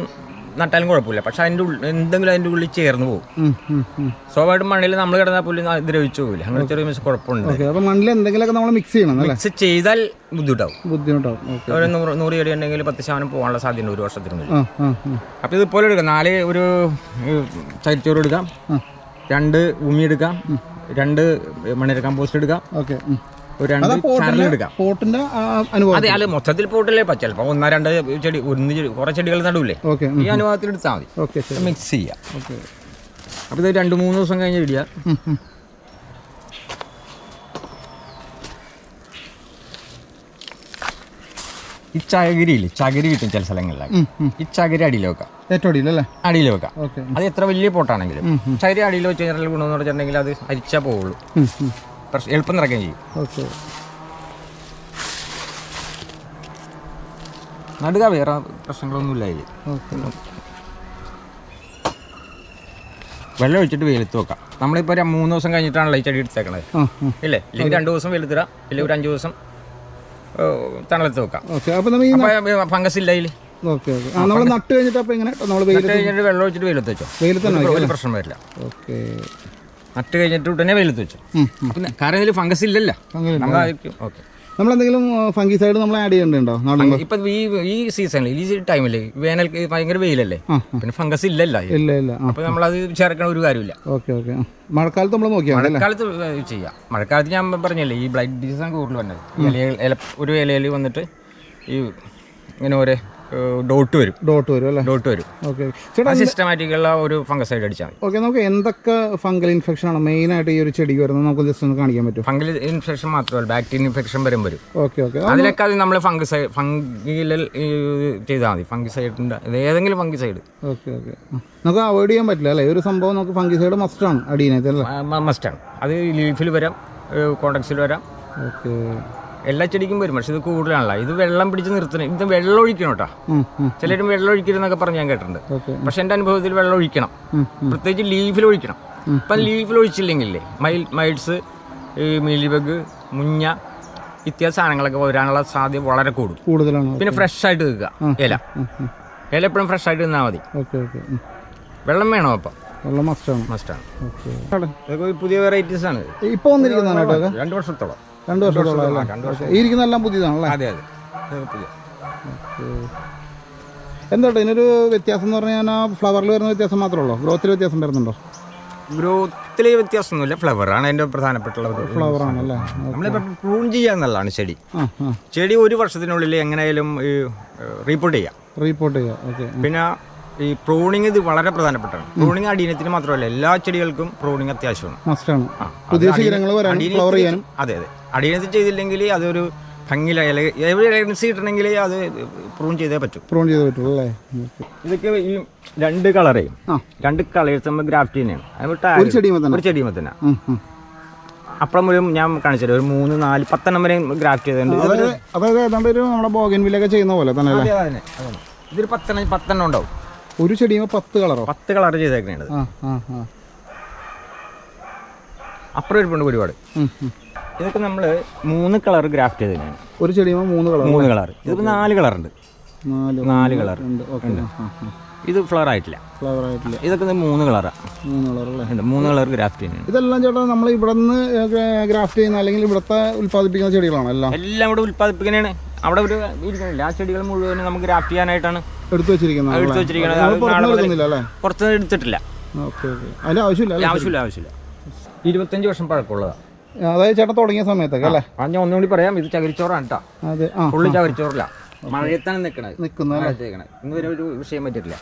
നട്ടാലും കുഴപ്പമില്ല. പക്ഷെ അതിന്റെ ഉള്ളിൽ എന്തെങ്കിലും അതിന്റെ ഉള്ളിൽ ചേർന്ന് പോകും. സ്വാഭാവികമായിട്ടും മണ്ണിൽ നമ്മൾ കിടന്നാൽ പോലും ദ്രവിച്ചു പോകില്ല അങ്ങനെ ചെറിയ മിസ് കുഴപ്പമുണ്ട്. അപ്പോൾ മണ്ണിൽ എന്തെങ്കിലുമൊക്കെ നമ്മൾ മിക്സ് ചെയ്യണം മിക്സ് ചെയ്താൽ ബുദ്ധിമുട്ടാവും. ബുദ്ധിമുട്ടാവും. ഒരു നൂറ് നൂറ് ചെടി ഉണ്ടെങ്കിൽ പത്ത് ശതമാനം പോകാനുള്ള സാധ്യത ഒരു വർഷത്തിനുള്ളിൽ. അപ്പൊ അപ്പോൾ ഇതുപോലെ എടുക്കാം. നാല് ഒരു ചരിച്ചോറ് എടുക്കാം. രണ്ട് ഭൂമി എടുക്കാം. രണ്ട് മണ്ണിര കമ്പോസ്റ്റ് എടുക്കാം. ഓക്കെ പോട്ടിന്റെ അനുഭവം. അതെ അല്ല മൊത്തത്തിൽ പോട്ടില്ലേ ചിലപ്പോൾ ഒന്നോ രണ്ട് ചെടി ഒന്ന് ചെടി കുറേ ചെടികൾ നടുവില്ലേ? ഈ അനുഭവത്തിൽ എടുത്താൽ മതി. മിക്സ് ചെയ്യാം. അപ്പൊ അപ്പോൾ ഇത് രണ്ട് മൂന്ന് ദിവസം കഴിഞ്ഞ് ഇടുക. ഈ ചകിരിയില്ലേ? ചകിരി കിട്ടും ചില സ്ഥലങ്ങളിലൊക്കെ. ഉം. ഈ ചകിരി അടിയിൽ വെക്കാം ഏറ്റവും അടിയിലല്ലേ അടിയിൽ വെക്കാം അത് എത്ര വലിയ പോട്ടാണെങ്കിലും. ചകിരി അടിയിൽ വെച്ച് കഴിഞ്ഞാൽ ഗുണമെന്ന് പറഞ്ഞിട്ടുണ്ടെങ്കിൽ അത് അരിച്ചാൽ പോവുള്ളൂ. എളുപ്പം നിറയ്ക്കുകയും ചെയ്യും ഓക്കെ നടുക വേറെ പ്രശ്നങ്ങളൊന്നുമില്ല ഓക്കെ വെള്ളം ഒഴിച്ചിട്ട് വെയിലത്ത് വെക്കാം നമ്മളിപ്പോൾ ഒരു മൂന്ന് ദിവസം കഴിഞ്ഞിട്ടാണല്ലോ ഈ ചെടി എടുത്തേക്കണത് ഇല്ലേ ഇല്ലെങ്കിൽ രണ്ട് ദിവസം വെയിലത്തിടാം ഇല്ലെങ്കിൽ ഒരു അഞ്ച് ദിവസം തണലത്ത് വെക്കാം ഫംഗസ് ഇല്ല നമ്മൾ നട്ട് കഴിഞ്ഞിട്ട് വെള്ളം ഒഴിച്ചിട്ട് വെയിലത്ത് വെച്ചോ വെയിലത്ത് പ്രശ്നം വരില്ല ഓക്കെ നട്ട് കഴിഞ്ഞിട്ട് ഉടനെ വെയിലത്ത് വെച്ചു. പിന്നെ കാരണം ഇതിൽ ഫംഗസ് ഇല്ലല്ലോ. നമ്മളെന്തെങ്കിലും നമ്മളായിരിക്കും. ഓക്കെ. നമ്മൾ എന്തെങ്കിലും ഫംഗിസൈഡ് നമ്മൾ ആഡ് ചെയ്യേണ്ടതുണ്ടോ നടുമ്പോൾ ഇപ്പൊ ഈ ഈ സീസണിൽ ഈ ടൈമിൽ വേനൽ ഭയങ്കര വെയിലല്ലേ? പിന്നെ ഫംഗസ് ഇല്ലല്ലോ ഇല്ല ഇല്ല. അപ്പൊ നമ്മളത് ചേർക്കണ ഒരു കാര്യമില്ല. Okay okay. മഴക്കാലത്ത് നമ്മൾ നോക്കിയാൽ മഴക്കാലത്ത് ചെയ്യാം. മഴക്കാലത്ത് ഞാൻ പറഞ്ഞല്ലേ ഈ ബ്ലൈറ്റ് ഡിസീസാണ് കൂടുതൽ വന്നത്. ഒരു ഇലയിൽ വന്നിട്ട് ഈ ഇങ്ങനെ ഒരേ ഡോട്ട് വരും. ഡോട്ട് വരും അല്ലേ? ഡോട്ട് വരും. ഓക്കെ. ചേട്ടാ സിസ്റ്റമാറ്റിക്കുള്ള ഒരു ഫംഗസൈഡ് അടിച്ചാൽ മതി. ഓക്കെ നമുക്ക് എന്തൊക്കെ ഫംഗൽ ഇൻഫെക്ഷൻ ആണ് മെയിൻ ആയിട്ട് ഈ ഒരു ചെടി വരുന്നത്? നമുക്ക് ജസ്റ്റ് ഒന്ന് കാണിക്കാൻ പറ്റും ഫംഗൽ ഇൻഫെക്ഷൻ മാത്രമല്ല ബാക്ടീരിയ ഇൻഫെക്ഷൻ വരും വരും. Okay okay. അതിലൊക്കെ അത് നമ്മൾ ഫംഗസൈഡ് ഫംഗിയിൽ ചെയ്താൽ മതി. ഫംഗിസൈഡിന്റെ ഏതെങ്കിലും ഫംഗിസൈഡ്. Okay okay. നമുക്ക് അവോയ്ഡ് ചെയ്യാൻ പറ്റില്ല അല്ലേ? ഒരു സംഭവം നമുക്ക് ഫംഗിസൈഡ് മസ്റ്റ് ആണ് അടിയനകത്ത് അല്ലേ? ആണ്. അത് ലീഫിൽ വരാം കോണ്ടക്സിൽ വരാം. ഓക്കെ. എല്ലാ ചെടിക്കും വരും. പക്ഷെ ഇത് കൂടുതലാണല്ലോ. ഇത് വെള്ളം പിടിച്ച് നിർത്തണം. ഇത് വെള്ളം ഒഴിക്കണം കേട്ടോ. ചിലരും വെള്ളം ഒഴിക്കരുതെന്നൊക്കെ പറഞ്ഞ് ഞാൻ കേട്ടിട്ടുണ്ട്. പക്ഷെ എന്റെ അനുഭവത്തിൽ വെള്ളം ഒഴിക്കണം. പ്രത്യേകിച്ച് ലീഫിൽ ഒഴിക്കണം. ഇപ്പം ലീഫിൽ ഒഴിച്ചില്ലെങ്കിലേ മൈൽ മൈൽസ് ഈ മീലിബഗ് മുഞ്ഞ ഇത്യാദി സാധനങ്ങളൊക്കെ വരാനുള്ള സാധ്യത വളരെ കൂടും. കൂടുതലാണ്. പിന്നെ ഫ്രഷ് ആയിട്ട് നിൽക്കുക ഇല. ഇല എപ്പോഴും ഫ്രഷ് ആയിട്ട് നിന്നാൽ മതി. വെള്ളം വേണോ അപ്പം? വെള്ളം മസ്റ്റാണ് ഓക്കെ. പുതിയ വെറൈറ്റീസ് ആണ്. ഇപ്പോൾ വന്നിരിക്കുന്നതാണ് കേട്ടോ രണ്ട് വർഷത്തോളം. രണ്ട് വർഷത്തോളം അല്ലേ? ഇരിക്കുന്ന എല്ലാം ഈ ഇരിക്കുന്നതെല്ലാം പുതിയതാണല്ലേ? അതെ അതെ. പുതിയ. ഇതിനൊരു വ്യത്യാസം എന്ന് പറഞ്ഞാൽ ആ ഫ്ലവറിൽ വരുന്ന വ്യത്യാസം മാത്രമേ ഉള്ളൂ? ഗ്രോത്തിൽ വ്യത്യാസം വരുന്നുണ്ടോ? ഗ്രോത്തിൽ വ്യത്യാസമൊന്നുമില്ല ഫ്ലവറാണ് അതിന്റെ പ്രധാനപ്പെട്ടുള്ള ഫ്ലവറാണ് അല്ലേ? ആണല്ലേ നമ്മളിപ്പോൾ പ്രൂൺ ചെയ്യുക എന്നുള്ളതാണ് ചെടി. ചെടി ഒരു വർഷത്തിനുള്ളിൽ എങ്ങനെയായാലും ഈ റീപ്പോർട്ട് ചെയ്യാം. റീപ്പോർട്ട് ചെയ്യാം. ഓക്കെ. പിന്നെ ഈ പ്രൂണിങ് ഇത് വളരെ പ്രധാനപ്പെട്ടാണ് പ്രൂണിങ് അടീനത്തിന് മാത്രമല്ല എല്ലാ ചെടികൾക്കും പ്രൂണിങ് അത്യാവശ്യമാണ്. അതെ അതെ. അടീനത്തിൽ ചെയ്തില്ലെങ്കിൽ അതൊരു ഭംഗിയില എവിടെ എലഗൻസി കിട്ടണമെങ്കിൽ അത് പ്രൂൺ ചെയ്തേ പറ്റൂ. പ്രൂൺ ചെയ്തേ പറ്റുള്ളൂ അല്ലേ. ഇതൊക്കെ ഈ രണ്ട് കളറേ രണ്ട് കളേഴ്സ് നമ്മൾ ഗ്രാഫ്റ്റ് തന്നെയാണ്. ഒരു തന്നെ. ഒരു ഉം, ഉം. അപ്പുറം ഒരു ഞാൻ കാണിച്ചു ഒരു മൂന്ന് നാല് പത്തെണ്ണം വരെ ഗ്രാഫ്റ്റ് ചെയ്തിട്ടുണ്ട്. അതായത് ഏതാണ്ട് ഒരു നമ്മുടെ ബോഗൻവില്ലൊക്കെ ചെയ്യുന്ന പോലെ തന്നെ. ഇതൊരു പത്തെണ്ണം പത്തെണ്ണം ഉണ്ടാവും. ഒരു ചെടിയുമ്പോൾ പത്ത് കളറോ പത്ത് കളർ ചെയ്തേക്കണേ അപ്പുറം ഇരിപ്പുണ്ട് ഒരുപാട്. ഇതൊക്കെ നമ്മൾ മൂന്ന് കളർ ഗ്രാഫ്റ്റ് ചെയ്തതിനാണ് ഒരു ചെടിയുമ്പോൾ മൂന്ന് കളർ മൂന്ന് കളർ. ഇതിപ്പോൾ നാല് കളർ ഉണ്ട് നാല് നാല് കളർ. ഉണ്ട്. ഓക്കെ. ഇത് ഫ്ലവർ ആയിട്ടില്ല. ഫ്ലവർ ആയിട്ടില്ല. ഇതൊക്കെ മൂന്ന് കളറാണ് മൂന്ന് കളർ മൂന്ന് കളർ ഗ്രാഫ്റ്റ് ചെയ്യുന്നത്. ഇതെല്ലാം ചേട്ടാ നമ്മൾ ഇവിടെ നിന്ന് ഗ്രാഫ്റ്റ് ചെയ്യുന്ന അല്ലെങ്കിൽ ഇവിടുത്തെ ഉൽപ്പാദിപ്പിക്കുന്ന ചെടികളാണ് എല്ലാം. എല്ലാം ഇവിടെ ഉൽപ്പാദിപ്പിക്കുന്നതാണ്. അവിടെ ഒരു ഇരിക്കുന്നില്ല. ആ ചെടികൾ മുഴുവൻ നമുക്ക് ഗ്രാഫ്റ്റ് ചെയ്യാനായിട്ടാണ് എടുത്തു വെച്ചിരിക്കുന്നത് എടുത്തു വെച്ചിരിക്കുന്നത്. പുറത്ത് എടുത്തിട്ടില്ല. Okay okay. അതിന്റെ ആവശ്യമില്ല ആവശ്യമില്ല ആവശ്യമില്ല. ഇരുപത്തഞ്ച് വർഷം പഴക്കമുള്ളതാണ് അതായത് ചേട്ടൻ തുടങ്ങിയ സമയത്തൊക്കെ അല്ലേ? ആ ഞാൻ ഒന്നുകൂടി പറയാം. ഇത് ചകിരിച്ചോറാണ് കേട്ടോ അതെ ആ ഫുള്ള് ചകിരിച്ചോറില്ല മഴയത്താണ് നിൽക്കണത് നിൽക്കുന്ന ഇന്ന് വരെ ഒരു വിഷയം പറ്റിട്ടില്ല.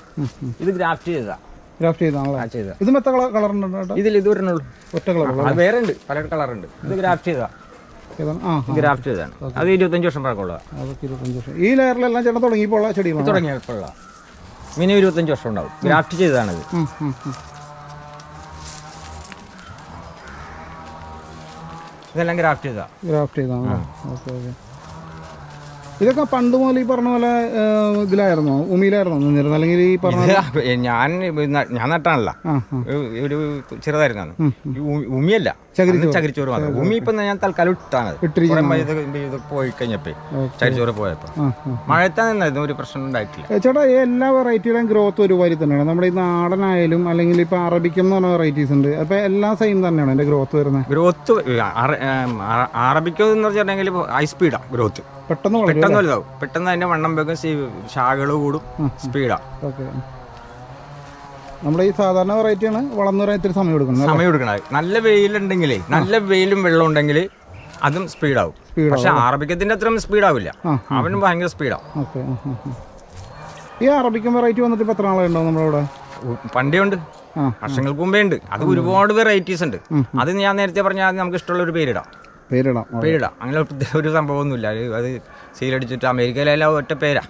ഇത് ഗ്രാഫ്റ്റ് ചെയ്താ ഗ്രാഫ്റ്റ് ചെയ്താണല്ലേ ഇത് മെത്ത കളർ ഉണ്ട് ചേട്ടാ ഇതിൽ ഇത് വരണുള്ളൂ ഒറ്റ കളർ വേറെ ഉണ്ട് പല കളറുണ്ട്. ഇത് ഗ്രാഫ്റ്റ് ഗ്രാഫ്റ്റ് അത് ഇരുപത്തഞ്ച് വർഷം ഈ ലെയറിലെല്ലാം ചേട്ടൻ തുടങ്ങിയപ്പോൾ ഉള്ള ചെടികളാണ് തുടങ്ങിയപ്പോഴുള്ള മിനിമം ഇരുപത്തഞ്ച് വർഷം ഉണ്ടാവും. ഗ്രാഫ്റ്റ് ചെയ്തതാണിത്. ഇതെല്ലാം ഗ്രാഫ്റ്റ് ചെയ്താ. ഗ്രാഫ്റ്റ് ചെയ്താണല്ലേ ഓക്കെ ഓക്കെ. ഇതൊക്കെ പണ്ട് മുതൽ ഈ പറഞ്ഞ പോലെ ഇതിലായിരുന്നോ? ഉമിയിലായിരുന്നോ? നിന്നിരുന്നത് അല്ലെങ്കിൽ ഈ പറഞ്ഞ ഞാൻ ഞാൻ നട്ടാണല്ല ഒരു ചെറുതായിരുന്നു ഉമിയല്ല. ചകിരിച്ചോറ്. മാത്രം. ഉമി ഇപ്പൊ ഞാൻ തൽക്കാലം ഇട്ടാണ്. പോയി കഴിഞ്ഞപ്പോ. ചകിരിച്ചോറ് പോയപ്പോ. നിന്നായിരുന്നു ഒരു പ്രശ്നം ഉണ്ടായിട്ടില്ല. ചേട്ടാ എല്ലാ വെറൈറ്റിയുടെയും ഗ്രോത്ത് ഒരു വരി തന്നെയാണ്. നമ്മുടെ ഈ നാടനായാലും അല്ലെങ്കിൽ ഇപ്പൊ അറബിക്കം എന്ന് പറഞ്ഞ വെറൈറ്റീസ് ഉണ്ട്. അപ്പൊ എല്ലാം സെയിം തന്നെയാണ് എന്റെ ഗ്രോത്ത് വരുന്നത്? ഗ്രോത്ത് അറബിക്കോ എന്ന് പറഞ്ഞിട്ടുണ്ടെങ്കിൽ ഹൈ സ്പീഡാ ഗ്രോത്ത്. പെട്ടെന്ന് പെട്ടെന്ന് വലുതാവും. പെട്ടെന്ന് അതിന്റെ വണ്ണം വേഗം ശാഖകൾ കൂടും സ്പീഡാ. ഓക്കെ. നമ്മുടെ ഈ സാധാരണ വെറൈറ്റിയാണ് വളർന്നു വരാൻ ഇത്തിരി സമയം എടുക്കുന്നത് സമയം എടുക്കണത്. നല്ല വെയിലുണ്ടെങ്കിലേ നല്ല വെയിലും വെള്ളം ഉണ്ടെങ്കിൽ അതും സ്പീഡാവും. പക്ഷെ അറബിക്കത്തിന്റെ അത്രയും സ്പീഡാവില്ല. അവനും ഭയങ്കര സ്പീഡാവും ഓക്കെ ഈ അറബിക്കൻ വെറൈറ്റി വന്നിട്ട് ഇപ്പോൾ എത്ര നാളുണ്ടാവും നമ്മളിവിടെ പണ്ടേ ഉണ്ട് വർഷങ്ങൾക്ക് മുമ്പേ ഉണ്ട് അത് ഒരുപാട് വെറൈറ്റീസ് ഉണ്ട്. അത് ഞാൻ നേരത്തെ പറഞ്ഞാൽ നമുക്ക് ഇഷ്ടമുള്ള ഒരു പേരിടാം. പേരിടാം. പേരിടാം. അങ്ങനെ ഒരു സംഭവമൊന്നുമില്ല. അത് അത് സീലടിച്ചിട്ട് അമേരിക്കയിലെല്ലാം ഒറ്റ പേരാ.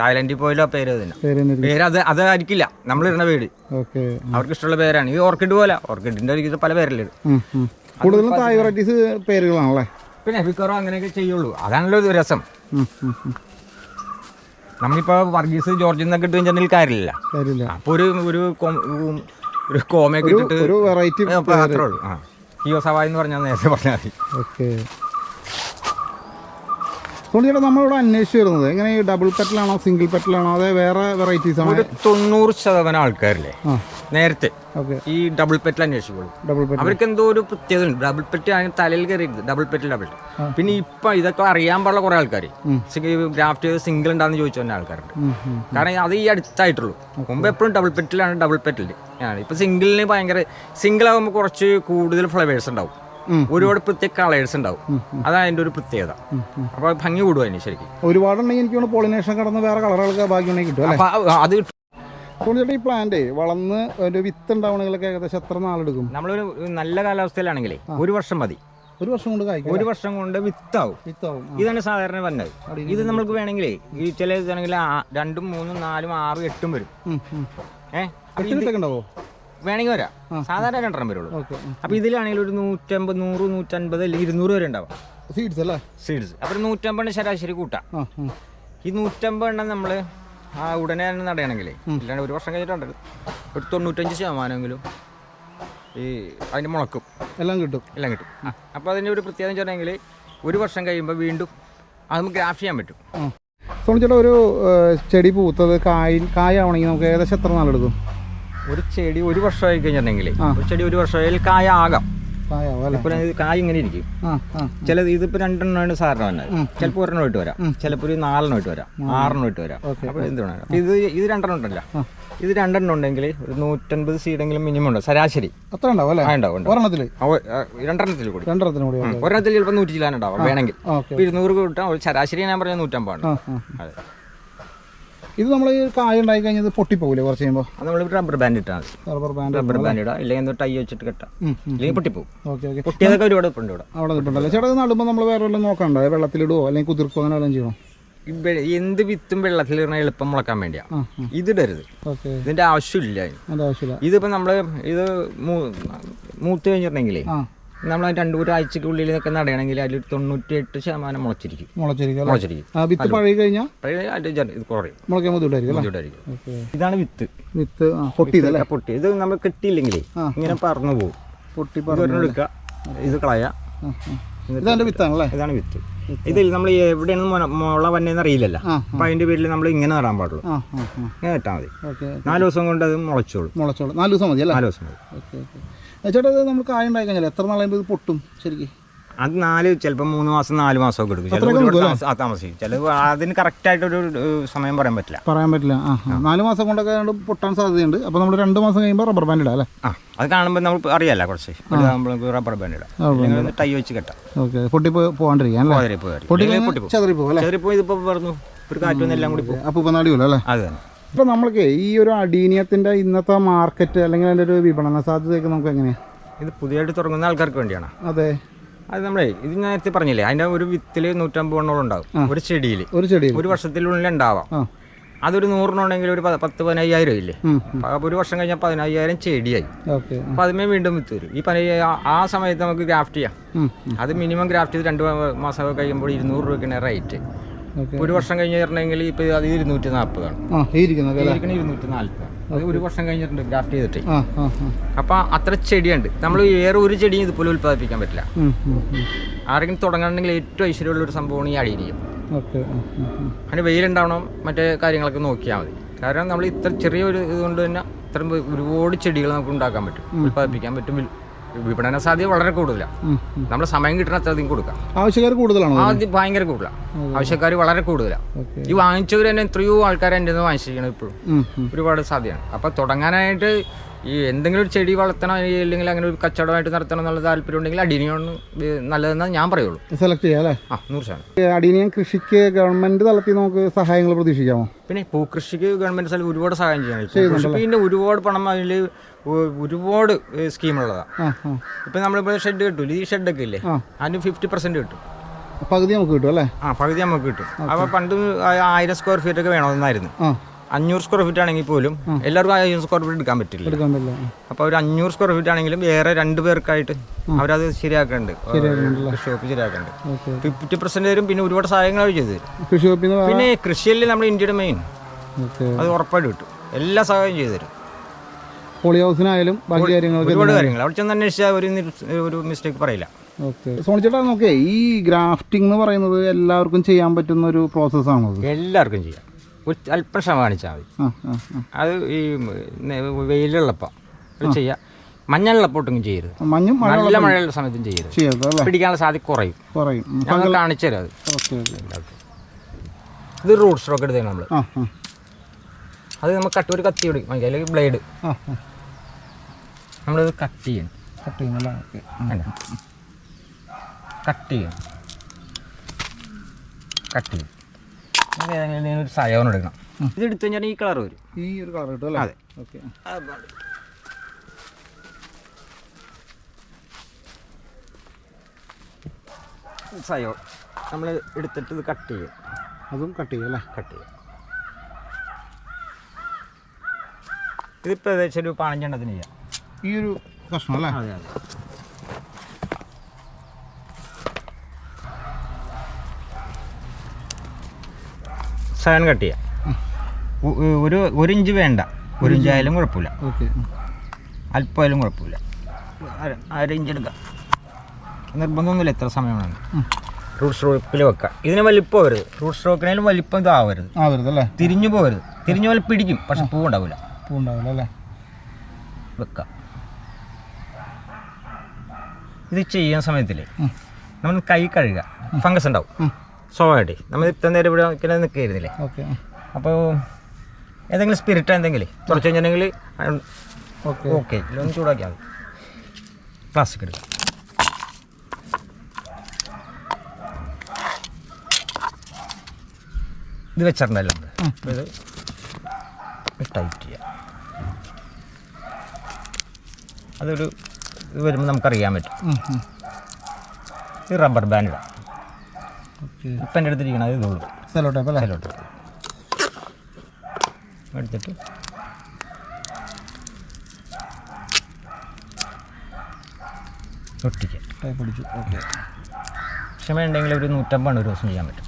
തായ്ലൻഡിൽ പോയാലും പേര് തന്നെ. പേര് പേര് അത് അതായിരിക്കില്ല. നമ്മളിടുന്ന പേര് ഓക്കെ. അവർക്ക് ഇഷ്ടമുള്ള പേരാണ്. ഈ ഓർക്കിഡ് പോലെ. ഓർക്കിഡിന്റെ ഒരു പല പേരല്ലേ കൂടുതലും തായ് വെറൈറ്റീസ് പേരുകളാണല്ലേ? പിന്നെ എബിക്കറോ അങ്ങനെയൊക്കെ ചെയ്യുള്ളൂ. അതാണല്ലോ ഒരു രസം. നമ്മളിപ്പോ വർഗീസ് ജോർജിൽ നിന്നൊക്കെ ഇട്ട് കഴിഞ്ഞാൽ കാര്യമില്ല. അപ്പൊ ഒരു ഒരു ഒരു കോമയൊക്കെ ഇട്ടിട്ട് ആ, ഉള്ളൂ. ആ. കിയോ സവായി എന്ന് പറഞ്ഞാൽ നേരത്തെ പറഞ്ഞാൽ മതി. ഓക്കെ. ചേട്ടാ നമ്മളിവിടെ അന്വേഷിച്ച് വരുന്നത്. എങ്ങനെ ഈ ഡബിൾ പെറ്റലാണോ സിംഗിൾ പെറ്റലാണോ അതെ വേറെ വെറൈറ്റീസ് ആണോ? ഒരു തൊണ്ണൂറ് ശതമാനം ആൾക്കാരില്ലേ? നേരത്തെ ഈ ഡബിൾ പെറ്റിൽ അന്വേഷിക്കുള്ളൂ. ഡബിൾ പെറ്റൽ അവർക്ക് എന്തോ ഒരു പ്രത്യേകത ഉണ്ട് ഡബിൾ പെറ്റ് അതിന് തലയിൽ കയറിയത് ഡബിൾ പെറ്റൽ ഡബിൾ പിന്നെ ഇപ്പൊ ഇതൊക്കെ അറിയാൻ പാടുള്ള കുറെ ആൾക്കാർ ഗ്രാഫ്റ്റ് ചെയ്ത് സിംഗിൾ ഉണ്ടാന്ന് ചോദിച്ചു തന്നെ ആൾക്കാരുണ്ട്. കാരണം അത് ഈ അടുത്തായിട്ടുള്ളൂ. മുമ്പ് എപ്പോഴും ഡബിൾ പെറ്റിലാണ് ഡബിൾ പെറ്റിൽ ഇപ്പൊ സിംഗിളിന് ഭയങ്കര സിംഗിൾ ആകുമ്പോൾ കുറച്ച് കൂടുതൽ ഫ്ലവേഴ്സ് ഉണ്ടാവും. ഒരുപാട് പ്രത്യേക കളേഴ്സ് ഉണ്ടാവും. അതാണ് അതിന്റെ ഒരു പ്രത്യേകത. അപ്പൊ ഭംഗി കൂടും അതിന് ശരിക്കും. ഒരുപാടുണ്ടെങ്കിൽ എനിക്ക് പോളിനേഷൻ കടന്ന് വേറെ കളറുകൾക്ക് ഭാഗ്യമുണ്ടെങ്കിൽ കിട്ടും അത് കിട്ടും. സോണിച്ചേട്ടാ ഈ പ്ലാന്റ് വളർന്ന് ഒരു വിത്ത് ഉണ്ടാവണമെങ്കിലൊക്കെ ഏകദേശം എത്ര നാളെടുക്കും? നമ്മളൊരു നല്ല കാലാവസ്ഥയിലാണെങ്കിൽ ഒരു വർഷം മതി. ഒരു വർഷം കൊണ്ട് കായ്ക്കും ഒരു വർഷം കൊണ്ട് വിത്താവും. വിത്താവും ഇതാണ് സാധാരണ വന്നത് ഇത് നമുക്ക് വേണമെങ്കിൽ ഈ ചില ഇതാണെങ്കിൽ രണ്ടും മൂന്നും നാലും ആറും എട്ടും വരും. ഏഹ് ഉണ്ടാവോ? വേണമെങ്കിൽ വരാം. സാധാരണ രണ്ടെണ്ണം വരുള്ളൂ. അപ്പൊ ഇതിലാണെങ്കിൽ ഒരു നൂറ്റമ്പത് നൂറ് നൂറ്റമ്പത് അല്ലെങ്കിൽ ഇരുന്നൂറ് വരെ ഉണ്ടാവും. സീഡ്സ് അല്ലേ? സീഡ്സ് അപ്പൊ ഒരു നൂറ്റമ്പത് ശരാശരി കൂട്ടാം. ഈ നൂറ്റമ്പത് എണ്ണം നമ്മൾ ആ ഉടനെ തന്നെ നടയണമെങ്കിലേ ഇല്ലാണ്ട് ഒരു വർഷം കഴിഞ്ഞിട്ടുണ്ട്. ഒരു തൊണ്ണൂറ്റഞ്ച് ശതമാനമെങ്കിലും ഈ അതിന്റെ മുളക്കും. എല്ലാം കിട്ടും. എല്ലാം കിട്ടും. അപ്പോൾ അതിന്റെ ഒരു പ്രത്യേകത പറഞ്ഞെങ്കിൽ ഒരു വർഷം കഴിയുമ്പോൾ വീണ്ടും അത് നമുക്ക് ഗ്രാഫ് ചെയ്യാൻ പറ്റും. സോണിച്ചേട്ടാ ഒരു ചെടി പൂത്തത് കായ് കായാവണമെങ്കിൽ നമുക്ക് ഏകദേശം എത്ര നാളെടുക്കും? ഒരു ചെടി ഒരു വർഷമായി കഴിഞ്ഞിട്ടുണ്ടെങ്കിൽ. ഒരു ചെടി ഒരു വർഷമായാൽ കായ ആകാം ഇപ്പോൾ കായ ഇങ്ങനെ ഇരിക്കും. ചില ഇതിപ്പോ രണ്ടെണ്ണമാണ് സാറിന് വന്നത് ചിലപ്പോൾ ഒരെണ്ണമായിട്ട് വരാം. ചിലപ്പോൾ ഒരു നാലെണ്ണമായിട്ട് വരാം. ആറെണ്ണമായിട്ട് വരാം. അപ്പോൾ എന്ത് വേണം അപ്പോൾ ഇത് ഇത് രണ്ടെണ്ണം ഉണ്ടല്ലോ. ഇത് രണ്ടെണ്ണം ഉണ്ടെങ്കിൽ ഒരു നൂറ്റൻപത് സീഡെങ്കിലും മിനിമം ഉണ്ട്? ശരാശരി. അത്ര ഉണ്ടാവും. ഒരെണ്ണത്തിൽ രണ്ടെണ്ണത്തിൽ കൂടി. രണ്ടെണ്ണത്തിൽ കൂടി. ഒരെണ്ണത്തിൽ ചിലപ്പോൾ നൂറ്റി ചില്ലാൻ ഉണ്ടാവും വേണമെങ്കിൽ ഇരുന്നൂറ് കിട്ടാം ശരാശരി ഞാൻ പറഞ്ഞ ആ. അതെ. ഇത് നമ്മൾ ഈ കായ ഉണ്ടായി കഴിഞ്ഞാൽ പൊട്ടിപ്പോകില്ലേ കുറച്ച് കഴിയുമ്പോൾ അത് നമ്മൾ റബ്ബർ ബാൻഡ് ഇട്ടാൽ റബ്ബർ ബാൻഡ് റബ്ബർ ബാൻഡ് ഇടാം. ഇല്ലെങ്കിൽ എന്തോ ടൈ വെച്ചിട്ട് കെട്ടാം. ഇല്ലെങ്കിൽ പൊട്ടിപ്പോകും ഓക്കെ ഓക്കെ പൊട്ടിയതൊക്കെ ഒരുപാട് ഇപ്പുണ്ട് ഇവിടെ. അവിടെ ഇപ്പുണ്ടല്ലോ ചേട്ടാ ഇത് നടുമ്പോൾ നമ്മൾ വേറെ വല്ലതും നോക്കണ്ടോ വെള്ളത്തിലിടുവോ? അല്ലെങ്കിൽ കുതിർക്കോ അങ്ങനെ വല്ലതും ചെയ്യണം? എന്ത് വിത്തും വെള്ളത്തിൽ ഇടണ എളുപ്പം മുളക്കാൻ വേണ്ടിയാ. ഇതിടരുത്. ഇതിന്റെ ആവശ്യമില്ല ഇതിപ്പോ നമ്മൾ ഇത് മൂത്ത് കഴിഞ്ഞിട്ടുണ്ടെങ്കിലേ നമ്മൾ രണ്ട് ഒരാഴ്ചക്കുള്ളിൽ നിൽക്കുന്ന നടയാണെങ്കിൽ അതിൽ തൊണ്ണൂറ്റി എട്ട് ശതമാനം മുളച്ചിരിക്കും. മുളച്ചിരിക്കും വിത്ത് പഴകി കഴിഞ്ഞാൽ ഇതാണ് വിത്ത്. വിത്ത് പൊട്ടി പൊട്ടിയതല്ലേ? പൊട്ടി. ഇത് നമ്മൾ കിട്ടിയില്ലെങ്കിലേ ഇങ്ങനെ പറന്നു പോകും പൊട്ടി എടുക്കുക. ഇത് കളയാ ആ വിത്താണല്ലേ? ഇതാണ് വിത്ത്. ഇതിൽ നമ്മൾ എവിടെയാണ് മുള വന്നേന്ന് അറിയില്ലല്ലോ. അപ്പൊ അതിന്റെ പേരിൽ നമ്മൾ ഇങ്ങനെ നടാൻ പാടുള്ളൂ. ഇങ്ങനെ ഇട്ടാൽ മതി. നാല് ദിവസം കൊണ്ട് അത് മുളച്ചോളും. മുളച്ചോളൂ. നാല് ദിവസം മതി നാല് ദിവസം മതി. ചേട്ടാ ഇത് നമ്മൾ കായ ഉണ്ടായി കഴിഞ്ഞാൽ എത്ര നാളെ ഇത് പൊട്ടും ശരിക്കും? അത് നാല് ചിലപ്പോൾ മൂന്ന് മാസം നാല് മാസം ഒക്കെ എടുക്കും. ചിലപ്പോൾ താമസിക്കും. ചിലപ്പോൾ അതിന് കറക്റ്റ് ആയിട്ടൊരു ഏഹ്, സമയം പറയാൻ പറ്റില്ല. പറയാൻ പറ്റില്ല. ആ. നാല് മാസം കൊണ്ടൊക്കെ പൊട്ടാൻ സാധ്യതയുണ്ട്. അപ്പോൾ നമ്മൾ രണ്ട് മാസം കഴിയുമ്പോൾ റബ്ബർ ബാൻഡ് ഇടാം അല്ലേ? ആ അത് കാണുമ്പോൾ നമ്മൾ അറിയാല്ല കുറച്ച്. വലുതാകുമ്പോൾ റബ്ബർ ബാൻഡ് ഇടാം. ടൈ വെച്ച് കെട്ടാം. ഓക്കെ പൊട്ടി പോകാണ്ടിരിക്കാം പൊട്ടി പോയി പോയി പൊട്ടി അല്ലെങ്കിൽ പൊട്ടിപ്പോകും ചെതറി പോകും അല്ലേ? ചെറിയപ്പോൾ ഇതിപ്പോൾ പറഞ്ഞു. ഒരു കാറ്റൊന്നും എല്ലാം കൂടി പോകും. അപ്പോൾ ഇപ്പം നടിയുള്ളൂ അല്ലേ? അത് തന്നെ. ഇപ്പം നമ്മൾക്ക് ഈ ഒരു അടീനിയത്തിന്റെ ഇന്നത്തെ മാർക്കറ്റ് അല്ലെങ്കിൽ അതിന്റെ ഒരു വിപണന സാധ്യതയൊക്കെ നമുക്ക് എങ്ങനെയാണ് ഇത് പുതിയതായിട്ട് തുടങ്ങുന്ന ആൾക്കാർക്ക് വേണ്ടിയാണ്. അതെ. അത് നമ്മളെ ഇത് ഞാൻ നേരത്തെ പറഞ്ഞില്ലേ അതിന്റെ ഒരു വിത്തിൽ നൂറ്റമ്പത് എണ്ണോളം ഉണ്ടാവും ഒരു ചെടിയിൽ ഒരു ചെടി ഒരു വർഷത്തിനുള്ളിൽ ഉണ്ടാവാം. അതൊരു നൂറിനുണ്ടെങ്കിൽ ഒരു പത്ത് പതിനയ്യായിരം ഇല്ലേ അപ്പം ഒരു വർഷം കഴിഞ്ഞാൽ പതിനയ്യായിരം ചെടിയായി. അപ്പം അതുമേ വീണ്ടും വിത്ത് വരും. ഈ പതിനയ്യ ആ- സമയത്ത് നമുക്ക് ഗ്രാഫ്റ്റ് ചെയ്യാം. അത് മിനിമം ഗ്രാഫ്റ്റ് ചെയ്ത് രണ്ട് മാസമൊക്കെ കഴിയുമ്പോൾ ഇരുന്നൂറ് രൂപയ്ക്കാണ് റേറ്റ്. ഒരു വർഷം കഴിഞ്ഞിട്ടുണ്ടെങ്കിൽ ഇപ്പൊ അത് ഇരുന്നൂറ്റി നാൽപ്പതാണ് ഇരുന്നൂറ്റി നാൽപ്പതാണ് അത് ഒരു വർഷം കഴിഞ്ഞിട്ടുണ്ട് ഗ്രാഫ്റ്റ് ചെയ്തിട്ട്. അപ്പൊ അത്ര ചെടിയുണ്ട്. നമ്മൾ വേറെ ഒരു ചെടിയും ഇതുപോലെ ഉത്പാദിപ്പിക്കാൻ പറ്റില്ല. ആരെങ്കിലും തുടങ്ങണമെങ്കിൽ ഏറ്റവും ഐശ്വര്യമുള്ള ഒരു സംഭവമാണ് ഈ അടിയിരിക്കും. അതിന് വെയിലുണ്ടാവണം മറ്റേ കാര്യങ്ങളൊക്കെ നോക്കിയാൽ മതി. കാരണം നമ്മൾ ഇത്ര ചെറിയ ഒരു ഇതുകൊണ്ട് തന്നെ ഇത്ര ഒരുപാട് ചെടികൾ നമുക്ക് ഉണ്ടാക്കാൻ പറ്റും ഉത്പാദിപ്പിക്കാൻ പറ്റും. വിപണന സാധ്യത വളരെ കൂടുതലാണ്. നമ്മൾ സമയം കിട്ടണ അത്രയധികം കൊടുക്കാം. ആവശ്യക്കാർ കൂടുതലാണ് ആദ്യം ഭയങ്കര കൂടുതലാണ് ആവശ്യക്കാർ വളരെ കൂടുതലാണ് ഈ വാങ്ങിച്ചവർ തന്നെ എത്രയോ ആൾക്കാർ എന്റെ നിന്ന് വാങ്ങിച്ചിരിക്കണം ഇപ്പോഴും. ഒരുപാട് സാധ്യതയാണ്. അപ്പോൾ തുടങ്ങാനായിട്ട് ഈ എന്തെങ്കിലും ഒരു ചെടി വളർത്തണം അല്ലെങ്കിൽ അങ്ങനെ ഒരു കച്ചവടമായിട്ട് നടത്തണം എന്നുള്ള താല്പര്യം ഉണ്ടെങ്കിൽ അടിനിയാണ് നല്ലതെന്നാണ് ഞാൻ പറയുള്ളൂ. സെലക്ട് ചെയ്യാം അല്ലേ? ആ നൂറ് ശതമാനം. അടീനിയം കൃഷിക്ക് ഗവൺമെന്റ് തലത്തിൽ നമുക്ക് സഹായങ്ങൾ പ്രതീക്ഷിക്കാമോ? പിന്നെ പൂക്കൃഷിക്ക് ഗവൺമെന്റ് സ്ഥലം ഒരുപാട് സഹായം ചെയ്യാൻ പിന്നെ ഒരുപാട് പണം അതിൽ ഒരുപാട് സ്കീമുള്ളതാണ് ഇപ്പൊ നമ്മളിപ്പോ നമ്മളിപ്പോൾ ഷെഡ് കിട്ടൂല? ഈ ഷെഡൊക്കെ ഇല്ലേ? അതിന് ഫിഫ്റ്റി പെർസെന്റ് കിട്ടും. പകുതി നമുക്ക് കിട്ടും അല്ലേ? ആ പകുതി നമുക്ക് കിട്ടും. അപ്പോൾ പണ്ട് ആയിരം സ്ക്വയർ ഫീറ്റ് ഒക്കെ വേണമെന്നായിരുന്നു. അഞ്ഞൂറ് സ്ക്വയർ ഫീറ്റ് ആണെങ്കിൽ പോലും എല്ലാവർക്കും അഞ്ഞൂറ് സ്ക്വയർ ഫീറ്റ് എടുക്കാൻ പറ്റില്ല. എടുക്കാൻ പറ്റില്ല. അപ്പോൾ ഒരു അഞ്ഞൂറ് സ്ക്വയർ ഫീറ്റ് ആണെങ്കിലും വേറെ രണ്ട് പേർക്കായിട്ട് അവരത് ശരിയാക്കുന്നുണ്ട് ഷോപ്പ് ശരിയാക്കുന്നുണ്ട് ഫിഫ്റ്റി പെർസെന്റ് തരും പിന്നെ ഒരുപാട് സഹായങ്ങൾ അവർ ചെയ്തു തരും. പിന്നെ കൃഷിയല്ലേ നമ്മുടെ ഇന്ത്യയുടെ മെയിൻ അത് ഉറപ്പായിട്ട് കിട്ടും. എല്ലാ സഹായവും ചെയ്തു തരും. പോളി ഹൗസിനായാലും ബാക്കി കാര്യങ്ങൾക്ക് ഒരുപാട് കാര്യങ്ങൾ. അവിടെ ചെന്ന് അന്വേഷിച്ചാൽ ഒരു ഒരു മിസ്റ്റേക്ക് പറയില്ല. ഓക്കെ. സോണിച്ചേട്ടാ നോക്കേ ഈ ഗ്രാഫ്റ്റിംഗ് എന്ന് പറയുന്നത് എല്ലാവർക്കും ചെയ്യാൻ പറ്റുന്ന ഒരു പ്രോസസ്സാണോ എല്ലാവർക്കും ചെയ്യാം. ഒരു അല്പം ക്ഷമ കാണിച്ചാൽ മതി. അത് ഈ വെയിലുള്ളപ്പം അത് ചെയ്യാം. മഞ്ഞളുള്ളപ്പം ഒട്ടും ചെയ്യരുത്. നല്ല മഴയുള്ള സമയത്തും ചെയ്യരുത്. പിടിക്കാനുള്ള സാധ്യത കുറയും. കുറയും. കാണിച്ചു തരാം അത്. ഇത് റൂട്ട് സ്ട്രോക്ക് എടുത്തേ നമ്മൾ അത് നമ്മൾ കട്ട് ഒരു കത്തി എടുക്കും അല്ലെങ്കിൽ ബ്ലേഡ്. നമ്മളിത് കട്ട് ചെയ്യണം കട്ട് ചെയ്യുന്ന കട്ട് ചെയ്യണം കട്ട് ചെയ്യും. ഒരു സയോൺ എടുക്കണം. ഇത് എടുത്തു കഴിഞ്ഞാൽ ഈ കളർ വരും. ഈ ഒരു കളർ കിട്ടും അല്ലേ? അതെ. ഓക്കെ. സയോ നമ്മൾ എടുത്തിട്ട് ഇത് കട്ട് ചെയ്യും. അതും കട്ട് ചെയ്യും അല്ലേ? കട്ട് ചെയ്യും. ഇതിപ്പോൾ ഏകദേശം ഒരു പതിനഞ്ചെണ്ണത്തിന് ചെയ്യാം. ഈ ഒരു കഷ്ണം അല്ലേ? അതെ അതെ. സയൻ കട്ട് ചെയ്യാം. ഒരു ഒരു ഇഞ്ച് വേണ്ട. ഒരു ഇഞ്ച് ആയാലും കുഴപ്പമില്ല. അല്പമായാലും കുഴപ്പമില്ല. അര- ഇഞ്ച് എടുക്കാം. നിർബന്ധമൊന്നുമില്ല എത്ര സമയം വേണം. റൂട്ട് സ്ട്രോക്കിൽ വെക്കാം. ഇതിന് വലിപ്പം വരുത് റൂട്ട് സ്ട്രോക്കിനാലും വലിപ്പം ഇതാവരുത്. ആവരുത് അല്ലേ തിരിഞ്ഞു പോകരുത്. തിരിഞ്ഞു പോലെ പിടിക്കും പക്ഷെ പൂ ഉണ്ടാവില്ല. പൂ ഉണ്ടാവില്ല അല്ലേ വെക്കാം. ഇത് ചെയ്യുന്ന സമയത്തില്ലേ. നമ്മൾ കൈ കഴുകുക. ഫംഗസ് ഉണ്ടാവും. സ്വാഭാവികമായിട്ട്. നമ്മൾ ഇത്ര നേരം ഇവിടെ ഇങ്ങനെ നിൽക്കായിരുന്നില്ലേ ഓക്കെ. അപ്പോൾ എന്തെങ്കിലും സ്പിരിറ്റ് എന്തെങ്കിലും കുറച്ച് കഴിഞ്ഞിട്ടുണ്ടെങ്കിൽ ഓക്കെ. ഓക്കെ ഒന്ന് ചൂടാക്കിയാൽ മതി. പ്ലാസ്റ്റിക് എടുക്കാം. ഇത് വെച്ചിട്ടുണ്ടല്ലോ ഇത്. ടൈറ്റ് ചെയ്യാം. അതൊരു ഇത് വരുമ്പോൾ നമുക്കറിയാൻ പറ്റും. ഇത് റബ്ബർ ബാൻഡ് ഇടാം. ഇപ്പം എന്റെ അടുത്തിരിക്കണത് ഇതുള്ളൂ സെലോ ടൈപ്പ് അല്ലേ അതിലോട്ട് എടുത്തിട്ട്. ഒട്ടിക്കുക ടൈപ്പ് അടിച്ചു ഓക്കെ ക്ഷമ ഉണ്ടെങ്കിൽ ഒരു നൂറ്റമ്പത് ഒരു ദിവസം ചെയ്യാൻ പറ്റും.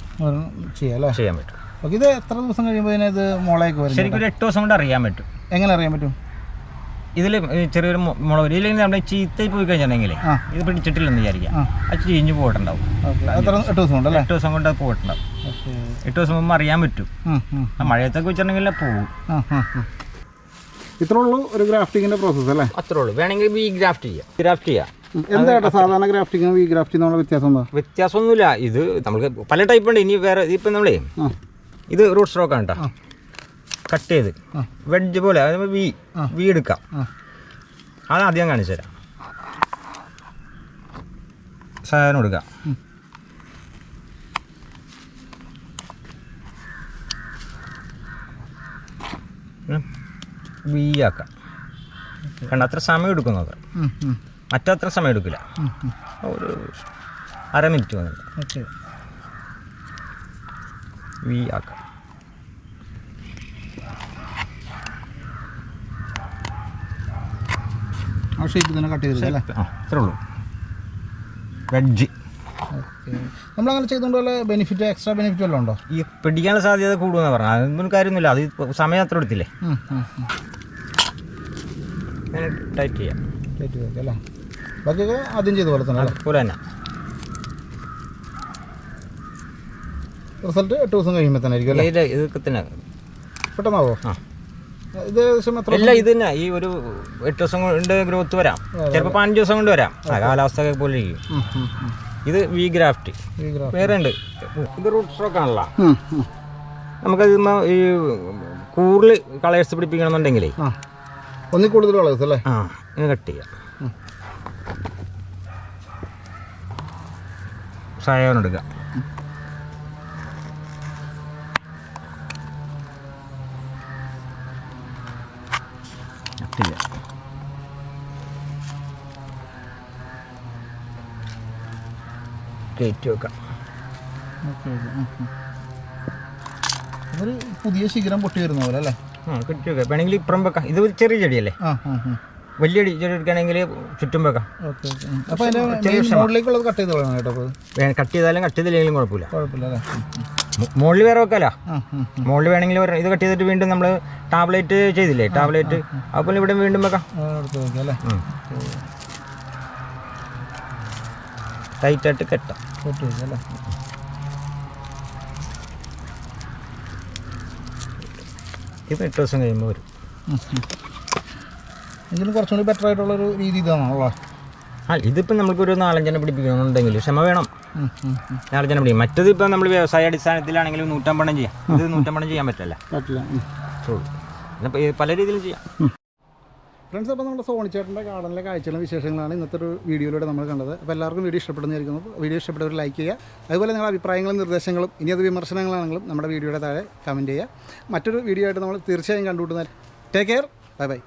ചെയ്യാം അല്ലേ? ചെയ്യാൻ പറ്റും. ഓക്കെ ഇത് എത്ര ദിവസം കഴിയുമ്പോൾ ഇതിനത് മോളേക്ക് വരും ശരിക്കും ഒരു എട്ട് ദിവസം കൊണ്ട് അറിയാൻ പറ്റും. എങ്ങനെ അറിയാൻ പറ്റും? ഇതിൽ ചെറിയൊരു മുളക് മുളക് ഇല്ലെങ്കിൽ നമ്മുടെ ചീത്തയിൽ പോയി കഴിഞ്ഞിട്ടുണ്ടെങ്കിൽ. ഇത് പിടിച്ചിട്ടില്ലെന്ന് വിചാരിക്കാം. ആ. അത് ചീഞ്ഞ് പോയിട്ടുണ്ടാവും. എത്ര എട്ട് ദിവസം കൊണ്ട് എട്ട് ദിവസം കൊണ്ട് അത് പോയിട്ടുണ്ടാവും. ഓക്കെ. എട്ട് ദിവസം മുമ്പ് അറിയാൻ പറ്റും. ആ മഴയത്തൊക്കെ വെച്ചിട്ടുണ്ടെങ്കിൽ പോകും ഇത്രേ ഉള്ളൂ ഒരു ഗ്രാഫ്റ്റിങ്ങിന്റെ പ്രോസസ്സ് അല്ലേ? അത്രേ ഉള്ളൂ വേണമെങ്കിൽ വി ഗ്രാഫ്റ്റ് ചെയ്യാം. ഗ്രാഫ്റ്റ് ചെയ്യാം. എന്താ സാധാരണ ഗ്രാഫ്റ്റിങ്ങും വി ഗ്രാഫ്റ്റിംഗ് തമ്മിലുള്ള വ്യത്യാസം എന്താ? വ്യത്യാസമൊന്നുമില്ല. ഇത് നമുക്ക് പല ടൈപ്പ് ഉണ്ട്. ഇനി വേറെ ഇപ്പൊ നമ്മളേ ഇത് റൂട്ട് സ്ട്രോക്ക് ആണ് കേട്ടോ കട്ട് ചെയ്ത്. വെഡ്ജ് പോലെ അതായത് വി വി എടുക്കാം. അത് ആദ്യം കാണിച്ചു തരാം. സാധനം എടുക്കാം. വി ആക്കാം. കണ്ട അത്ര സമയം എടുക്കുന്നു ഉം, മറ്റത്ര സമയം എടുക്കില്ല. ഒരു അര മിനിറ്റ് വന്നിട്ട് വി ആക്കാം. ആ ഷേപ്പ് തന്നെ കട്ട് ചെയ്തത് അല്ലേ? ആ ഇത്രേ ഉള്ളൂ. വെഡ്ജ് ഓക്കെ നമ്മളങ്ങനെ ചെയ്തുകൊണ്ട് വല്ല ബെനിഫിറ്റ് എക്സ്ട്രാ ബെനിഫിറ്റ് വല്ലതും ഉണ്ടോ? ഈ പിടിക്കാനുള്ള സാധ്യത കൂടുമെന്ന് പറഞ്ഞു അതൊന്നും കാര്യമൊന്നുമില്ല. അത് സമയം അത്ര എടുത്തില്ലേ? ടൈറ്റ് ചെയ്യാം. ടൈറ്റ് ചെയ്യാം അല്ലേ? ബാക്കിയൊക്കെ ആദ്യം ചെയ്ത പോലെ തന്നെ പോലെ തന്നെ. റിസൾട്ട് എട്ട് ദിവസം കഴിയുമ്പോൾ തന്നെ ആയിരിക്കും അല്ലേ? ഇത് ഇതൊക്കെ തന്നെ? പെട്ടെന്നാവോ? ആ. ഇത് തന്നെ. ഈ ഒരു എട്ട് ദിവസം കൊണ്ട് ഗ്രോത്ത് വരാം. ചിലപ്പോൾ പതിനഞ്ച് ദിവസം കൊണ്ട് വരാം. ആ കാലാവസ്ഥ പോലെ ഇരിക്കും. ഇത് വി ഗ്രാഫ്റ്റ്. വേറെ ഉണ്ട്. ഇത് റൂട്ട് സ്ട്രോക്ക് ആണല്ലോ. നമുക്കത് ഈ കൂടുതൽ കളേഴ്സ് പിടിപ്പിക്കണമെന്നുണ്ടെങ്കിൽ ഒന്നിൽ കൂടുതൽ കളേഴ്സ് അല്ലേ? ആ ഇങ്ങനെ കട്ട് ചെയ്യാം. ഉം. സായോൺ ചെയ്യാം കയറ്റി വെക്കാം. ഒരു പുതിയ ശിഖരം പൊട്ടി വരുന്ന പോലെ അല്ലേ? ആ കെട്ടി വെക്കാം. വേണമെങ്കിൽ ഇപ്പുറം വെക്കാം. ഇത് ഒരു ചെറിയ ചെടിയല്ലേ? ആ ആ. വലിയ ചെടി എടുക്കുകയാണെങ്കിൽ ചുറ്റും വെക്കാം. കട്ട് കേട്ടോ ചെയ്താലും കട്ട് ചെയ്തില്ലെങ്കിലും കുഴപ്പമില്ല. മുകളിൽ വേറെ വെക്കാലോ. മുകളിൽ വേണമെങ്കിൽ ഇത് കട്ട് ചെയ്തിട്ട് വീണ്ടും നമ്മൾ ടാബ്ലറ്റ് ചെയ്തില്ലേ? ടാബ്ലറ്റ് അപ്പോൾ ഇവിടെ വീണ്ടും വെക്കാം. ടൈറ്റായിട്ട് കെട്ടാം. ഇപ്പം എട്ട് ദിവസം കഴിയുമ്പോൾ വരും. ഉം, കുറച്ചും കൂടി കുറച്ചുകൂടി ബെറ്റർ ആയിട്ടുള്ളൊരു രീതി ഇതാണല്ലോ ആ ഇതിപ്പോൾ നമുക്കൊരു നാലഞ്ചെണ്ണം പിടിപ്പിക്കണമെന്നുണ്ടെങ്കിൽ ക്ഷമ വേണം. നാലഞ്ചെണ്ണം പിടിക്കും മറ്റത് ഇപ്പം നമ്മൾ വ്യവസായ അടിസ്ഥാനത്തിലാണെങ്കിലും നൂറ്റമ്പണ്ണം ചെയ്യാം. ഇത് നൂറ്റമ്പണ്ണം ചെയ്യാൻ പറ്റില്ല. പറ്റില്ല. പല രീതിയിലും ചെയ്യാം. ഫ്രണ്ട്സ് അപ്പോൾ നമ്മുടെ സോണിച്ചേട്ടന്റെ ഗാർഡനിലെ കാഴ്ചകളും വിശേഷങ്ങളാണ് ഇന്നത്തെ ഒരു വീഡിയോയിലൂടെ നമ്മൾ കണ്ടത്. അപ്പോൾ എല്ലാവർക്കും വീഡിയോ ഇഷ്ടപ്പെടുന്നതായിരിക്കുന്നു വീഡിയോ ഇഷ്ടപ്പെട്ടവർ ലൈക്ക് ചെയ്യുക. അതുപോലെ നിങ്ങളുടെ അഭിപ്രായങ്ങളും നിർദ്ദേശങ്ങളും ഇനി അത് വിമർശനങ്ങളാണെങ്കിലും നമ്മുടെ വീഡിയോയുടെ താഴെ കമന്റ് ചെയ്യുക. മറ്റൊരു വീഡിയോ ആയിട്ട് നമ്മൾ തീർച്ചയായും കണ്ടുകൂട്ടുന്ന ടേക്ക് കെയർ ബൈ ബൈ